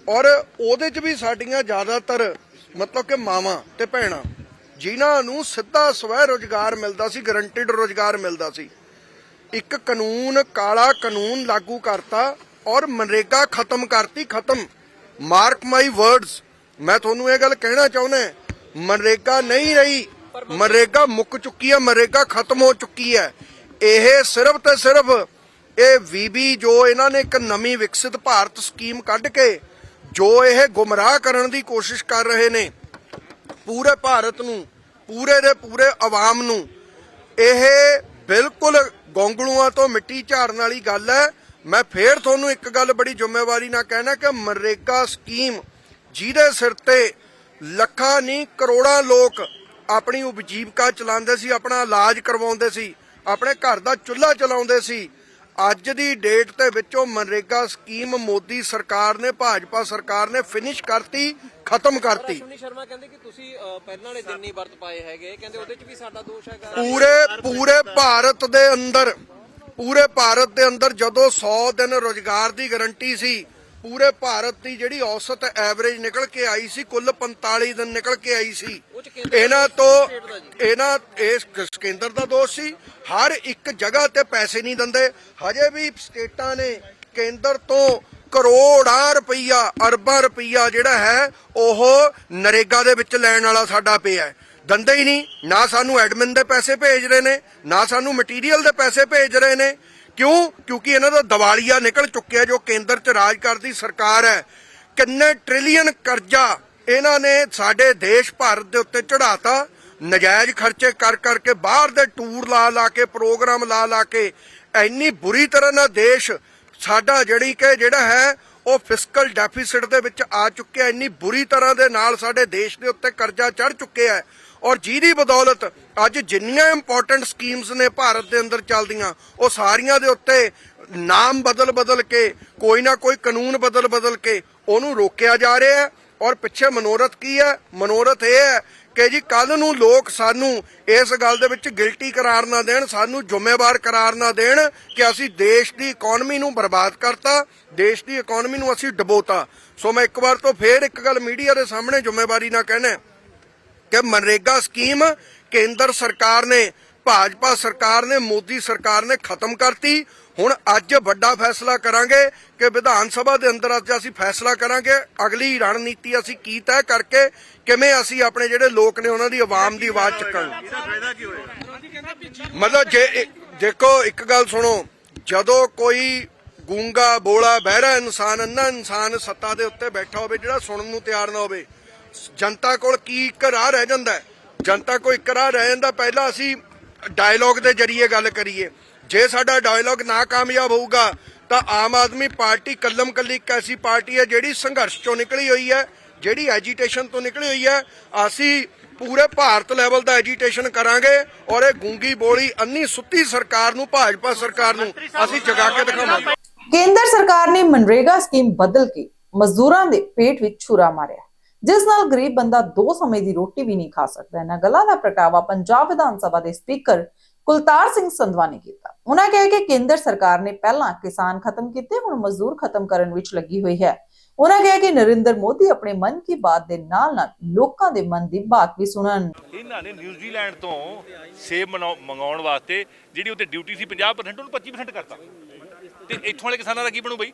ਔਰ ਉਹਦੇ ਚ ਵੀ ਸਾਡੀਆਂ ਜ਼ਿਆਦਾਤਰ ਮਤਲਬ ਕਿ ਮਾਵਾਂ ਤੇ ਭੈਣਾਂ, ਜਿਨ੍ਹਾਂ ਨੂੰ ਸਿੱਧਾ ਸਵੈ ਰੋਜ਼ਗਾਰ ਮਿਲਦਾ ਸੀ ਗਰੰਟਿਡ ਰੋਜ਼ਗਾਰ ਮਿਲਦਾ ਸੀ। ਇੱਕ ਕਾਨੂੰਨ, ਕਾਲਾ ਕਾਨੂੰਨ ਲਾਗੂ ਕਰਤਾ ਔਰ ਮਨਰੇਗਾ ਖਤਮ ਕਰਤੀ, ਖਤਮ। ਮਾਰਕ ਮਾਈ ਵਰਡਸ ਮੈਂ ਤੁਹਾਨੂੰ ਇਹ ਗੱਲ ਕਹਿਣਾ ਚਾਹੁੰਦਾ ਮਨਰੇਗਾ ਨਹੀਂ ਰਹੀ। ਮਨਰੇਗਾ ਮੁੱਕ ਚੁੱਕੀ ਹੈ ਮਨਰੇਗਾ ਖਤਮ ਹੋ ਚੁੱਕੀ ਹੈ। ਇਹ ਸਿਰਫ ਤੇ ਸਿਰਫ ਇਹ ਵੀਬੀ ਜੋ ਇਹਨਾਂ ਨੇ ਇੱਕ ਨਵੀਂ ਵਿਕਸਿਤ ਭਾਰਤ ਸਕੀਮ ਕੱਢ ਕੇ ਜੋ ਇਹ ਗੁੰਮਰਾਹ ਕਰਨ ਦੀ ਕੋਸ਼ਿਸ਼ ਕਰ ਰਹੇ ਨੇ, ਪੂਰੇ ਭਾਰਤ ਨੂੰ, ਪੂਰੇ ਦੇ ਪੂਰੇ ਆਵਾਮ ਨੂੰ, ਇਹ ਬਿਲਕੁਲ ਗੋਂਗਲੂਆਂ ਤੋਂ ਮਿੱਟੀ ਝਾੜਨ ਵਾਲੀ ਗੱਲ ਹੈ। ਮੈਂ ਫੇਰ ਤੁਹਾਨੂੰ ਇੱਕ ਗੱਲ ਬੜੀ ਜ਼ਿੰਮੇਵਾਰੀ ਨਾਲ ਕਹਿਣਾ ਕਿ ਮਨਰੇਗਾ ਸਕੀਮ ਜਿਹਦੇ ਸਿਰ ਤੇ ਲੱਖਾਂ ਨਹੀਂ ਕਰੋੜਾਂ ਲੋਕ ਆਪਣੀ ਉਪਜੀਵਕਾ ਚਲਾਉਂਦੇ ਸੀ ਆਪਣਾ ਇਲਾਜ ਕਰਵਾਉਂਦੇ ਸੀ ਆਪਣੇ ਘਰ ਦਾ ਚੁੱਲ੍ਹਾ ਚਲਾਉਂਦੇ ਸੀ ਅੱਜ ਦੀ ਡੇਟ ਦੇ ਵਿੱਚੋਂ ਮਨਰੇਗਾ ਸਕੀਮ ਮੋਦੀ ਸਰਕਾਰ ਨੇ ਭਾਜਪਾ ਸਰਕਾਰ ਨੇ ਫਿਨਿਸ਼ ਕਰਤੀ ਖਤਮ ਕਰਤੀ। ਅਸ਼ਵਨੀ ਸ਼ਰਮਾ ਕਹਿੰਦੇ ਕਿ ਤੁਸੀਂ ਅ, ਪਹਿਲਾਂ ਵਾਲੇ ਦਿਨ ਨਹੀਂ ਵਰਤ ਪਾਏ ਹੈਗੇ। ਕਹਿੰਦੇ ਉਹਦੇ 'ਚ ਵੀ ਸਾਡਾ ਦੋਸ਼ ਹੈਗਾ। ਪੂਰੇ ਪੂਰੇ ਭਾਰਤ ਦੇ ਅੰਦਰ ਪੂਰੇ ਭਾਰਤ ਦੇ ਅੰਦਰ ਜਦੋਂ 100 ਦਿਨ ਰੋਜ਼ਗਾਰ ਦੀ ਗਾਰੰਟੀ ਸੀ, ਪੂਰੇ ਭਾਰਤ ਦੀ ਜਿਹੜੀ ਔਸਤ ਐਵਰੇਜ ਨਿਕਲ ਕੇ ਆਈ ਸੀ, ਕੁੱਲ 45 ਦਿਨ ਨਿਕਲ ਕੇ ਆਈ ਸੀ। ਇਹਨਾਂ ਤੋਂ ਇਹਨਾਂ, ਇਸ ਕੇਂਦਰ ਦਾ ਦੋਸ਼ ਸੀ, ਹਰ ਇੱਕ ਜਗ੍ਹਾ ਤੇ ਪੈਸੇ ਨਹੀਂ ਦਿੰਦੇ। ਹਜੇ ਵੀ ਸਟੇਟਾਂ ਨੇ ਕੇਂਦਰ ਤੋਂ ਕਰੋੜਾਂ ਰੁਪਈਆ, ਅਰਬਾਂ ਰੁਪਈਆ ਜਿਹੜਾ ਹੈ, ਉਹ ਨਰੇਗਾ ਦੇ ਵਿੱਚ ਲੈਣ ਵਾਲਾ ਸਾਡਾ ਪਿਆ ਹੈ। ਦੰਦੇ ਹੀ ਨਹੀਂ, ਨਾ ਸਾਨੂੰ ਐਡਮਿਨ ਦੇ ਪੈਸੇ ਭੇਜ ਰਹੇ ਨੇ, ਨਾ ਸਾਨੂੰ ਮਟੀਰੀਅਲ ਦੇ ਪੈਸੇ ਭੇਜ ਰਹੇ ਨੇ। ਕਿਉਂ? ਕਿਉਂਕਿ ਇਹਨਾਂ ਦਾ ਦਿਵਾਲੀਆ ਨਿਕਲ ਚੁੱਕਿਆ, ਜੋ ਕੇਂਦਰ 'ਚ ਰਾਜ ਕਰਦੀ ਸਰਕਾਰ ਹੈ। ਕਿੰਨੇ ਟ੍ਰਿਲੀਅਨ ਕਰਜ਼ਾ ਇਹਨਾਂ ਨੇ ਸਾਡੇ ਦੇਸ਼ ਭਾਰਤ ਦੇ ਉੱਤੇ ਚੜਾਤਾ ਨਜਾਇਜ਼ ਖਰਚੇ ਕਰ ਕਰਕੇ ਬਾਹਰ ਦੇ ਟੂਰ ਲਾ ਲਾ ਕੇ, ਪ੍ਰੋਗਰਾਮ ਲਾ ਲਾ ਕੇ, ਇੰਨੀ ਬੁਰੀ ਤਰ੍ਹਾਂ ਨਾਲ ਦੇਸ਼ ਸਾਡਾ ਜਿਹੜੀ ਕਿ ਜਿਹੜਾ ਹੈ, ਉਹ ਫਿਸਕਲ ਡੈਫਿਸਿਟ ਦੇ ਵਿੱਚ ਆ ਚੁੱਕਿਆ। ਇੰਨੀ ਬੁਰੀ ਤਰ੍ਹਾਂ ਦੇ ਨਾਲ ਸਾਡੇ ਦੇਸ਼ ਦੇ ਉੱਤੇ ਕਰਜ਼ਾ ਚੜ ਚੁੱਕਿਆ ਹੈ। ਔਰ ਜਿਹਦੀ ਬਦੌਲਤ ਅੱਜ ਜਿੰਨੀਆਂ ਇੰਪੋਰਟੈਂਟ ਸਕੀਮਸ ਨੇ ਭਾਰਤ ਦੇ ਅੰਦਰ ਚੱਲਦੀਆਂ, ਉਹ ਸਾਰੀਆਂ ਦੇ ਉੱਤੇ ਨਾਮ ਬਦਲ ਬਦਲ ਕੇ, ਕੋਈ ਨਾ ਕੋਈ ਕਾਨੂੰਨ ਬਦਲ ਬਦਲ ਕੇ ਉਹਨੂੰ ਰੋਕਿਆ ਜਾ ਰਿਹਾ ਹੈ। ਔਰ ਪਿੱਛੇ ਮਨੋਰਥ ਕੀ ਹੈ? ਮਨੋਰਥ ਇਹ ਹੈ ਕਿ ਜੀ ਕੱਲ ਨੂੰ ਲੋਕ ਸਾਨੂੰ ਇਸ ਗੱਲ ਦੇ ਵਿੱਚ ਗਿਲਟੀ ਕਰਾਰ ਨਾ ਦੇਣ, ਸਾਨੂੰ ਜ਼ਿੰਮੇਵਾਰ ਕਰਾਰ ਨਾ ਦੇਣ ਕਿ ਅਸੀਂ ਦੇਸ਼ ਦੀ ਇਕਨੋਮੀ ਨੂੰ ਬਰਬਾਦ ਕਰਤਾ, ਦੇਸ਼ ਦੀ ਇਕਨੋਮੀ ਨੂੰ ਅਸੀਂ ਡਬੋਤਾ। ਸੋ ਮੈਂ ਇੱਕ ਵਾਰ ਤੋਂ ਫੇਰ ਇੱਕ ਗੱਲ ਮੀਡੀਆ ਦੇ ਸਾਹਮਣੇ ਜ਼ਿੰਮੇਵਾਰੀ ਨਾਲ ਕਹਿਣਾ ਕਿ ਮਨਰੇਗਾ ਸਕੀਮ ਕੇਂਦਰ ਸਰਕਾਰ ਨੇ, ਭਾਜਪਾ ਸਰਕਾਰ ਨੇ, ਮੋਦੀ ਸਰਕਾਰ ਨੇ ਖਤਮ ਕਰਤੀ। ਹੁਣ ਅੱਜ ਵੱਡਾ ਫੈਸਲਾ ਕਰਾਂਗੇ ਕਿ ਵਿਧਾਨ ਸਭਾ ਦੇ ਅੰਦਰ ਅੱਜ ਅਸੀਂ ਫੈਸਲਾ ਕਰਾਂਗੇ। ਅਗਲੀ ਰਣਨੀਤੀ ਅਸੀਂ ਕੀ ਤੈਅ ਕਰਕੇ, ਕਿਵੇਂ ਅਸੀਂ ਆਪਣੇ ਜਿਹੜੇ ਲੋਕ ਨੇ ਉਹਨਾਂ ਦੀ ਆਵਾਮ ਦੀ ਆਵਾਜ਼ ਚੱਕਾਂਗੇ। ਮਤਲਬ ਜੇ ਦੇਖੋ ਇੱਕ ਗੱਲ ਸੁਣੋ, ਜਦੋਂ ਕੋਈ ਗੂੰਗਾ ਬੋਲਾ ਬਹਿਰਾ ਇਨਸਾਨ ਅੰਨਾ ਇਨਸਾਨ ਸੱਤਾ ਦੇ ਉੱਤੇ ਬੈਠਾ ਹੋਵੇ ਜਿਹੜਾ ਸੁਣਨ ਨੂੰ ਤਿਆਰ ਨਾ ਹੋਵੇ ਜਨਤਾ ਕੋਲ ਕੀ ਇੱਕ ਰਾਹ ਰਹਿ ਜਾਂਦਾ ਜਨਤਾ ਕੋਲ ਇੱਕ ਰਾਹ ਰਹਿ ਜਾਂਦਾ, ਪਹਿਲਾਂ ਅਸੀਂ ਡਾਇਲੌਗ ਦੇ ਜ਼ਰੀਏ ਗੱਲ ਕਰੀਏ। ਜੇ ਸਾਡਾ ਡਾਇਲੌਗ ਨਾ ਕਾਮਯਾਬ ਹੋਊਗਾ, ਤਾਂ ਆਮ ਆਦਮੀ ਪਾਰਟੀ ਕੱਲਮ ਕੱਲੀ ਇੱਕ ਐਸੀ ਪਾਰਟੀ ਹੈ ਜਿਹੜੀ ਸੰਘਰਸ਼ ਚੋਂ ਨਿਕਲੀ ਹੋਈ ਹੈ, ਜਿਹੜੀ ਐਜੀਟੇਸ਼ਨ ਤੋਂ ਨਿਕਲੀ ਹੋਈ ਹੈ। ਅਸੀਂ ਪੂਰੇ ਭਾਰਤ ਲੈਵਲ ਦਾ ਐਜੀਟੇਸ਼ਨ ਕਰਾਂਗੇ ਔਰ ਇਹ ਗੂੰਗੀ ਬੋਲੀ ਅੰਨੀ ਸੁੱਤੀ ਸਰਕਾਰ ਨੂੰ, ਭਾਜਪਾ ਸਰਕਾਰ ਨੂੰ ਅਸੀਂ ਜਗਾ ਕੇ ਦਿਖਾਵਾਂਗੇ। ਕੇਂਦਰ ਸਰਕਾਰ ਨੇ ਮਨਰੇਗਾ ਸਕੀਮ ਬਦਲ ਕੇ ਮਜ਼ਦੂਰਾਂ ਦੇ ਪੇਟ ਵਿੱਚ ਛੁਰਾ ਮਾਰਿਆ। ਜਿਸ ਨਾਲ ਗਰੀਬ ਬੰਦਾ ਦੋ ਸਮੇਂ ਦੀ ਰੋਟੀ ਵੀ ਨਹੀਂ ਖਾ ਸਕਦਾ। ਇਹਨਾਂ ਗੱਲਾਂ ਦਾ ਪ੍ਰਗਟਾਵਾ ਪੰਜਾਬ ਵਿਧਾਨ ਸਭਾ ਦੇ ਸਪੀਕਰ ਕੁਲਤਾਰ ਸਿੰਘ ਸੰਧਵਾ ਨੇ ਕੀਤਾ। ਉਹਨਾਂ ਕਿਹਾ ਕਿ ਕੇਂਦਰ ਸਰਕਾਰ ਨੇ ਪਹਿਲਾਂ ਕਿਸਾਨ ਖਤਮ ਕੀਤੇ, ਹੁਣ ਮਜ਼ਦੂਰ ਖਤਮ ਕਰਨ ਵਿੱਚ ਲੱਗੀ ਹੋਈ ਹੈ। ਉਹਨਾਂ ਕਿਹਾ ਕਿ ਨਰਿੰਦਰ ਮੋਦੀ ਆਪਣੇ ਮਨ ਕੀ ਬਾਤ ਦੇ ਨਾਲ ਨਾਲ ਲੋਕਾਂ ਦੇ ਮਨ ਦੀ ਬਾਤ ਵੀ ਸੁਣਨ। ਇਹਨਾਂ ਨੇ ਨਿਊਜ਼ੀਲੈਂਡ ਤੋਂ ਸੇਬ ਮੰਗਾਉਣ ਵਾਸਤੇ ਜਿਹੜੀ ਉਹਤੇ ਡਿਊਟੀ ਸੀ 50% ਉਹਨੂੰ 25% ਕਰਤਾ। ਤੇ ਇੱਥੋਂ ਵਾਲੇ ਕਿਸਾਨਾਂ ਦਾ ਕੀ ਬਣੂ ਬਈ?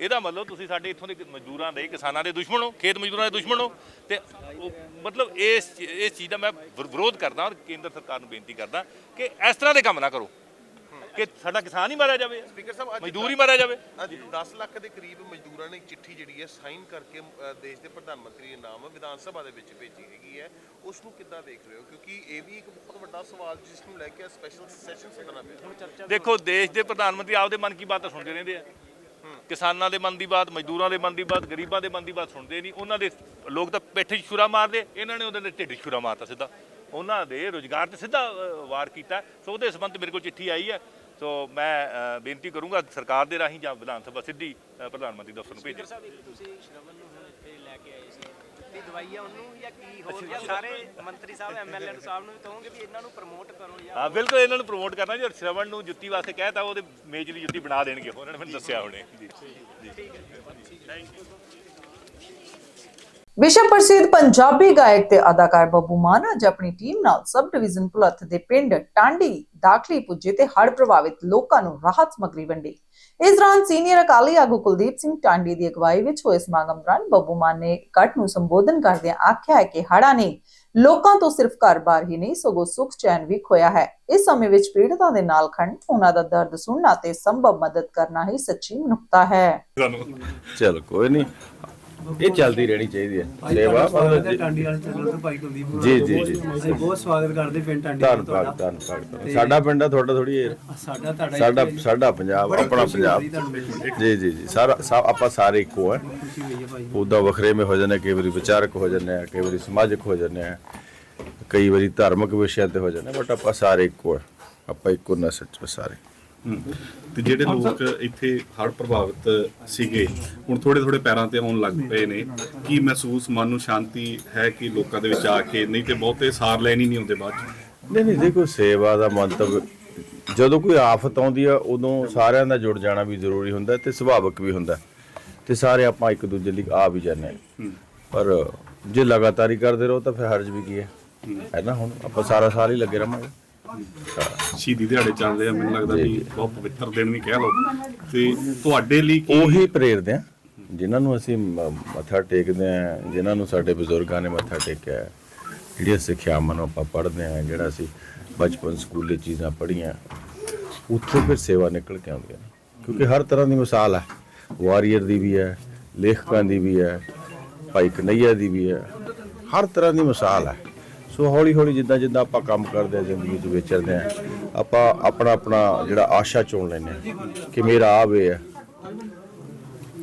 ਇਹਦਾ ਮਤਲਬ ਤੁਸੀਂ ਸਾਡੇ ਇੱਥੋਂ ਦੇ ਮਜ਼ਦੂਰਾਂ ਦੇ ਕਿਸਾਨਾਂ ਦੇ ਦੁਸ਼ਮਣ ਹੋ ਖੇਤ ਮਜ਼ਦੂਰਾਂ ਦੇ ਦੁਸ਼ਮਣ ਹੋ ਤੇ ਉਹ ਮਤਲਬ ਇਸ ਇਸ ਚੀਜ਼ ਦਾ ਮੈਂ ਵਿਰ- ਵਿਰੋਧ ਕਰਦਾ ਔਰ ਕੇਂਦਰ ਸਰਕਾਰ ਨੂੰ ਬੇਨਤੀ ਕਰਦਾ ਕਿ ਇਸ ਤਰ੍ਹਾਂ ਦੇ ਕੰਮ ਨਾ ਕਰੋ। ਕਿ ਸਾਡਾ ਕਿਸਾਨ ਹੀ ਮਾਰਿਆ ਜਾਵੇ ਸਪੀਕਰ ਸਾਹਿਬ ਮਜ਼ਦੂਰ ਹੀ ਮਾਰਿਆ ਜਾਵੇ। ਅੱਜ 10 ਲੱਖ ਦੇ ਕਰੀਬ ਮਜ਼ਦੂਰਾਂ ਨੇ ਚਿੱਠੀ ਜਿਹੜੀ ਹੈ ਸਾਈਨ ਕਰਕੇ ਦੇਸ਼ ਦੇ ਪ੍ਰਧਾਨ ਮੰਤਰੀ ਦੇ ਨਾਮ ਵਿਧਾਨ ਸਭਾ ਦੇ ਵਿੱਚ ਭੇਜੀ ਹੈਗੀ ਹੈ। ਉਸ ਨੂੰ ਕਿੱਦਾਂ ਦੇਖ ਰਹੇ ਹੋ? ਕਿਉਂਕਿ ਇਹ ਵੀ ਇੱਕ ਬਹੁਤ ਵੱਡਾ ਸਵਾਲ ਜਿਸ ਨੂੰ ਲੈ ਕੇ ਸਪੈਸ਼ਲ ਸੈਸ਼ਨ ਸੱਦਣਾ ਪਿਆ ਦੇਖੋ ਦੇਸ਼ ਦੇ ਪ੍ਰਧਾਨ ਮੰਤਰੀ ਆਪਦੇ ਮਨ ਕੀ ਬਾਤ ਸੁਣਦੇ ਰਹਿੰਦੇ ਆ। ਕਿਸਾਨਾਂ ਦੇ ਮਨ ਦੀ ਬਾਤ, ਮਜ਼ਦੂਰਾਂ ਦੇ ਮਨ ਦੀ ਬਾਤ, ਗਰੀਬਾਂ ਦੇ ਮਨ ਦੀ ਬਾਤ ਸੁਣਦੇ ਨਹੀਂ। ਉਹਨਾਂ ਦੇ ਲੋਕ ਤਾਂ ਪਿੱਠ 'ਚ ਛੁਰਾ ਮਾਰਦੇ। ਇਹਨਾਂ ਨੇ ਉਹਨਾਂ ਦੇ ਢਿੱਡ 'ਚ ਛੁਰਾ ਮਾਰਤਾ ਸਿੱਧਾ। ਉਹਨਾਂ ਦੇ ਰੋਜ਼ਗਾਰ ਤੇ ਸਿੱਧਾ ਵਾਰ ਕੀਤਾ। ਸੋ ਉਹਦੇ ਸੰਬੰਧ ਮੇਰੇ ਕੋਲ ਚਿੱਠੀ ਆਈ ਹੈ। ਸੋ ਮੈਂ ਬੇਨਤੀ ਕਰੂੰਗਾ ਸਰਕਾਰ ਦੇ ਰਾਹੀਂ ਜਾਂ ਵਿਧਾਨ ਸਭਾ ਸਿੱਧੀ ਪ੍ਰਧਾਨ ਮੰਤਰੀ ਦਫ਼ਤਰ ਨੂੰ ਭੇਜੇ ਤੁਸੀਂ ਸ਼ਰਵਨ ਨੂੰ ਹੁਣ ਇੱਥੇ ਲੈ ਕੇ ਆਏ ਸੀ ਤੇ ਦਵਾਈਆਂ ਉਹਨੂੰ ਜਾਂ ਕੀ ਹੋਰ ਜਾਂ ਸਾਰੇ ਮੰਤਰੀ ਸਾਹਿਬ ਐਮਐਲਏ ਸਾਹਿਬ ਨੂੰ ਵੀ ਕਹੋਗੇ ਵੀ ਇਹਨਾਂ ਨੂੰ ਪ੍ਰਮੋਟ ਕਰੋ ਜਾਂ ਹਾਂ ਬਿਲਕੁਲ ਇਹਨਾਂ ਨੂੰ ਪ੍ਰਮੋਟ ਕਰਨਾ ਜੀ ਔਰ ਸ਼ਰਵਣ ਨੂੰ ਜੁੱਤੀ ਵਾਸਤੇ ਕਹਿਤਾ ਉਹਦੇ ਮੇਜ ਲਈ ਜੁੱਤੀ ਬਣਾ ਦੇਣਗੇ ਉਹਨਾਂ ਨੇ ਮੈਨੂੰ ਦੱਸਿਆ ਹੁਣੇ। ਜੀ ਜੀ। ਵਿਸ਼ਵ ਪ੍ਰਸਿੱਧ ਪੰਜਾਬੀ ਗਾਇਕ ਤੇ ਅਦਾਕਾਰ ਬੱਬੂ ਮਾਨ ਅੱਜ ਆਪਣੀ ਟੀਮ ਨਾਲ ਸਬ ਡਿਵੀਜ਼ਨ ਪੁਲੱਥ ਦੇ ਪਿੰਡ ਟਾਂਡੀ ਦਾਖਲੀ ਪੁੱਜੇ ਤੇ ਹੜ੍ਹ ਪ੍ਰਭਾਵਿਤ ਲੋਕਾਂ ਨੂੰ ਰਾਹਤ ਸਮੱਗਰੀ ਵੰਡੀ। ਇਸ ਦੌਰਾਨ ਸੀਨੀਅਰ ਅਕਾਲੀ ਆਗੂ ਕੁਲਦੀਪ ਸਿੰਘ ਟਾਂਡੀ ਦੀ ਅਗਵਾਈ ਵਿੱਚ ਹੋਏ ਸਮਾਗਮ ਦੌਰਾਨ ਬੱਬੂ ਮਾਨ ਨੇ ਇਕੱਠ ਨੂੰ ਸੰਬੋਧਨ ਕਰਦਿਆਂ ਆਖਿਆ ਹੈ ਕਿ ਹੜਾ ਨੇ ਲੋਕਾਂ ਤੋਂ ਸਿਰਫ ਘਰ-ਬਾਰ ਹੀ ਨਹੀਂ, ਸਗੋਂ ਸੁੱਖ ਚੈਨ ਵੀ ਖੋਇਆ ਹੈ। ਇਸ ਸਮੇਂ ਵਿੱਚ ਪੀੜਤਾਂ ਦੇ ਨਾਲ ਖੜਨ ਉਹਨਾਂ ਦਾ ਦਰਦ ਸੁਣਨਾ ਤੇ ਸੰਭਵ ਮਦਦ ਕਰਨਾ ਹੀ ਸੱਚੀ ਮਨੁੱਖਤਾ ਹੈ। ਚਲੋ, ਕੋਈ ਨਹੀਂ। ਇਹ ਚੱਲਦੀ ਰਹਿਣੀ ਚਾਹੀਦੀ ਹੈ। ਸੇਵਾ ਮਤਲਬ ਟਾਂਡੀ ਵਾਲੇ ਚੈਨਲ ਤੋਂ ਭਾਈ ਕੁਲਦੀਪ ਜੀ ਜੀ ਜੀ ਅਸੀਂ ਬਹੁਤ ਸਵਾਗਤ ਕਰਦੇ ਪਿੰਡ ਟਾਂਡੀ ਦਾ ਧੰਨਵਾਦ ਧੰਨਵਾਦ ਸਾਡਾ ਪਿੰਡ ਆ ਤੁਹਾਡਾ ਥੋੜੀ ਇਹ ਸਾਡਾ ਤੁਹਾਡਾ ਸਾਡਾ ਸਾਡਾ ਪੰਜਾਬ ਆਪਣਾ ਪੰਜਾਬ। ਤੁਹਾਨੂੰ ਮਿਲ ਕੇ ਜੀ ਜੀ ਜੀ। ਸਾਰਾ ਸਭ ਆਪਾਂ ਸਾਰੇ ਇੱਕੋ ਹੈ। ਖੁਸ਼ੀ ਹੋਈ ਹੈ ਭਾਈ। ਉਹਦਾ ਵੱਖਰੇ ਮੇ ਹੋ ਜਾਂਦੇ ਕਈ ਵਾਰੀ ਵਿਚਾਰਕ ਹੋ ਜਾਂਦੇ ਆ ਕਈ ਵਾਰੀ ਸਮਾਜਿਕ ਹੋ ਜਾਂਦੇ ਆ ਕਈ ਵਾਰੀ ਧਾਰਮਿਕ ਵਿਸ਼ਿਆਂ ਤੇ ਹੋ ਜਾਂਦੇ ਬਟ ਆਪਾਂ ਸਾਰੇ ਇੱਕੋ ਹੈ। ਆਪਾਂ ਇੱਕੋ ਨਸਲ ਚ ਸਾਰੇ। ਤੇ ਜਿਹੜੇ ਲੋਕ ਇੱਥੇ ਹੜ੍ਹ ਪ੍ਰਭਾਵਿਤ ਸੀਗੇ ਹੁਣ ਥੋੜੇ ਥੋੜੇ ਪੈਰਾਂ ਤੇ ਆਉਣ ਲੱਗ ਪਏ ਨੇ। ਕੀ ਮਹਿਸੂਸ ਮਨ ਨੂੰ ਸ਼ਾਂਤੀ ਹੈ ਕਿ ਲੋਕਾਂ ਦੇ ਵਿੱਚ ਆ ਕੇ ਨਹੀਂ ਤੇ ਬਹੁਤੇ ਸਾਰ ਲੈਣ ਹੀ ਨਹੀਂ ਹੁੰਦੇ ਬਾਅਦ ਚ? ਨਹੀਂ ਨਹੀਂ ਦੇਖੋ ਸੇਵਾ ਦਾ ਮੰਤਵ ਜਦੋਂ ਕੋਈ ਆਫਤ ਆਉਂਦੀ ਆ ਉਦੋਂ ਸਾਰਿਆਂ ਦਾ ਜੁੜ ਜਾਣਾ ਵੀ ਜ਼ਰੂਰੀ ਹੁੰਦਾ ਤੇ ਸੁਭਾਵਿਕ ਵੀ ਹੁੰਦਾ। ਤੇ ਸਾਰੇ ਆਪਾਂ ਇੱਕ ਦੂਜੇ ਲਈ ਆ ਵੀ ਜਾਂਦੇ ਪਰ ਜੇ ਲਗਾਤਾਰ ਹੀ ਕਰਦੇ ਰਹੋ ਤਾਂ ਫਿਰ ਹਰਜ ਵੀ ਕੀ ਹੈ। ਹੈ ਨਾ ਹੁਣ ਆਪਾਂ ਸਾਰਾ ਸਾਲ ਹੀ ਲੱਗੇ ਰਹਾਂਗੇ। ਸ਼ਹੀਦੀ ਦਿਹਾੜੇ ਚੱਲ ਰਹੇ ਆ ਮੈਨੂੰ ਲੱਗਦਾ ਵੀ ਬਹੁਤ ਪਵਿੱਤਰ ਦਿਨ ਵੀ ਕਹਿ ਲਓ। ਤੇ ਤੁਹਾਡੇ ਲਈ ਕੀ ਉਹੀ ਪ੍ਰੇਰਦੇ ਆ ਜਿਨ੍ਹਾਂ ਨੂੰ ਅਸੀਂ ਮ- ਮੱਥਾ ਟੇਕਦੇ ਆ ਜਿਨ੍ਹਾਂ ਨੂੰ ਸਾਡੇ ਬਜ਼ੁਰਗਾਂ ਨੇ ਮੱਥਾ ਟੇਕਿਆ ਹੈ, ਜਿਹੜੀਆਂ ਸਿੱਖਿਆਵਾਂ ਨੂੰ ਆਪਾਂ ਪੜ੍ਹਦੇ ਆ ਜਿਹੜਾ ਅਸੀਂ ਬਚਪਨ ਸਕੂਲੇ ਚੀਜ਼ਾਂ ਪੜ੍ਹੀਆਂ ਉੱਥੇ ਫਿਰ ਸੇਵਾ ਨਿਕਲ ਕੇ ਆਉਂਦੀਆਂ ਨੇ ਕਿਉਂਕਿ ਹਰ ਤਰ੍ਹਾਂ ਦੀ ਮਿਸਾਲ ਹੈ ਵਾਰੀਅਰ ਦੀ ਵੀ ਹੈ ਲੇਖਕਾਂ ਦੀ ਵੀ ਹੈ ਭਾਈ ਕਨਈਆ ਦੀ ਵੀ ਹੈ ਹਰ ਤਰ੍ਹਾਂ ਦੀ ਮਿਸਾਲ ਹੈ ਸੋ ਹੌਲੀ ਹੌਲੀ ਜਿੱਦਾਂ ਜਿੱਦਾਂ ਆਪਾਂ ਕੰਮ ਕਰਦੇ ਆ ਜ਼ਿੰਦਗੀ 'ਚ ਵਿਚਰਦੇ ਆ ਆਪਾਂ ਆਪਣਾ ਆਪਣਾ ਜਿਹੜਾ ਆਸ਼ਾ ਚੁਣ ਲੈਂਦੇ ਆ ਕਿ ਮੇਰਾ ਆਵੇ ਹੈ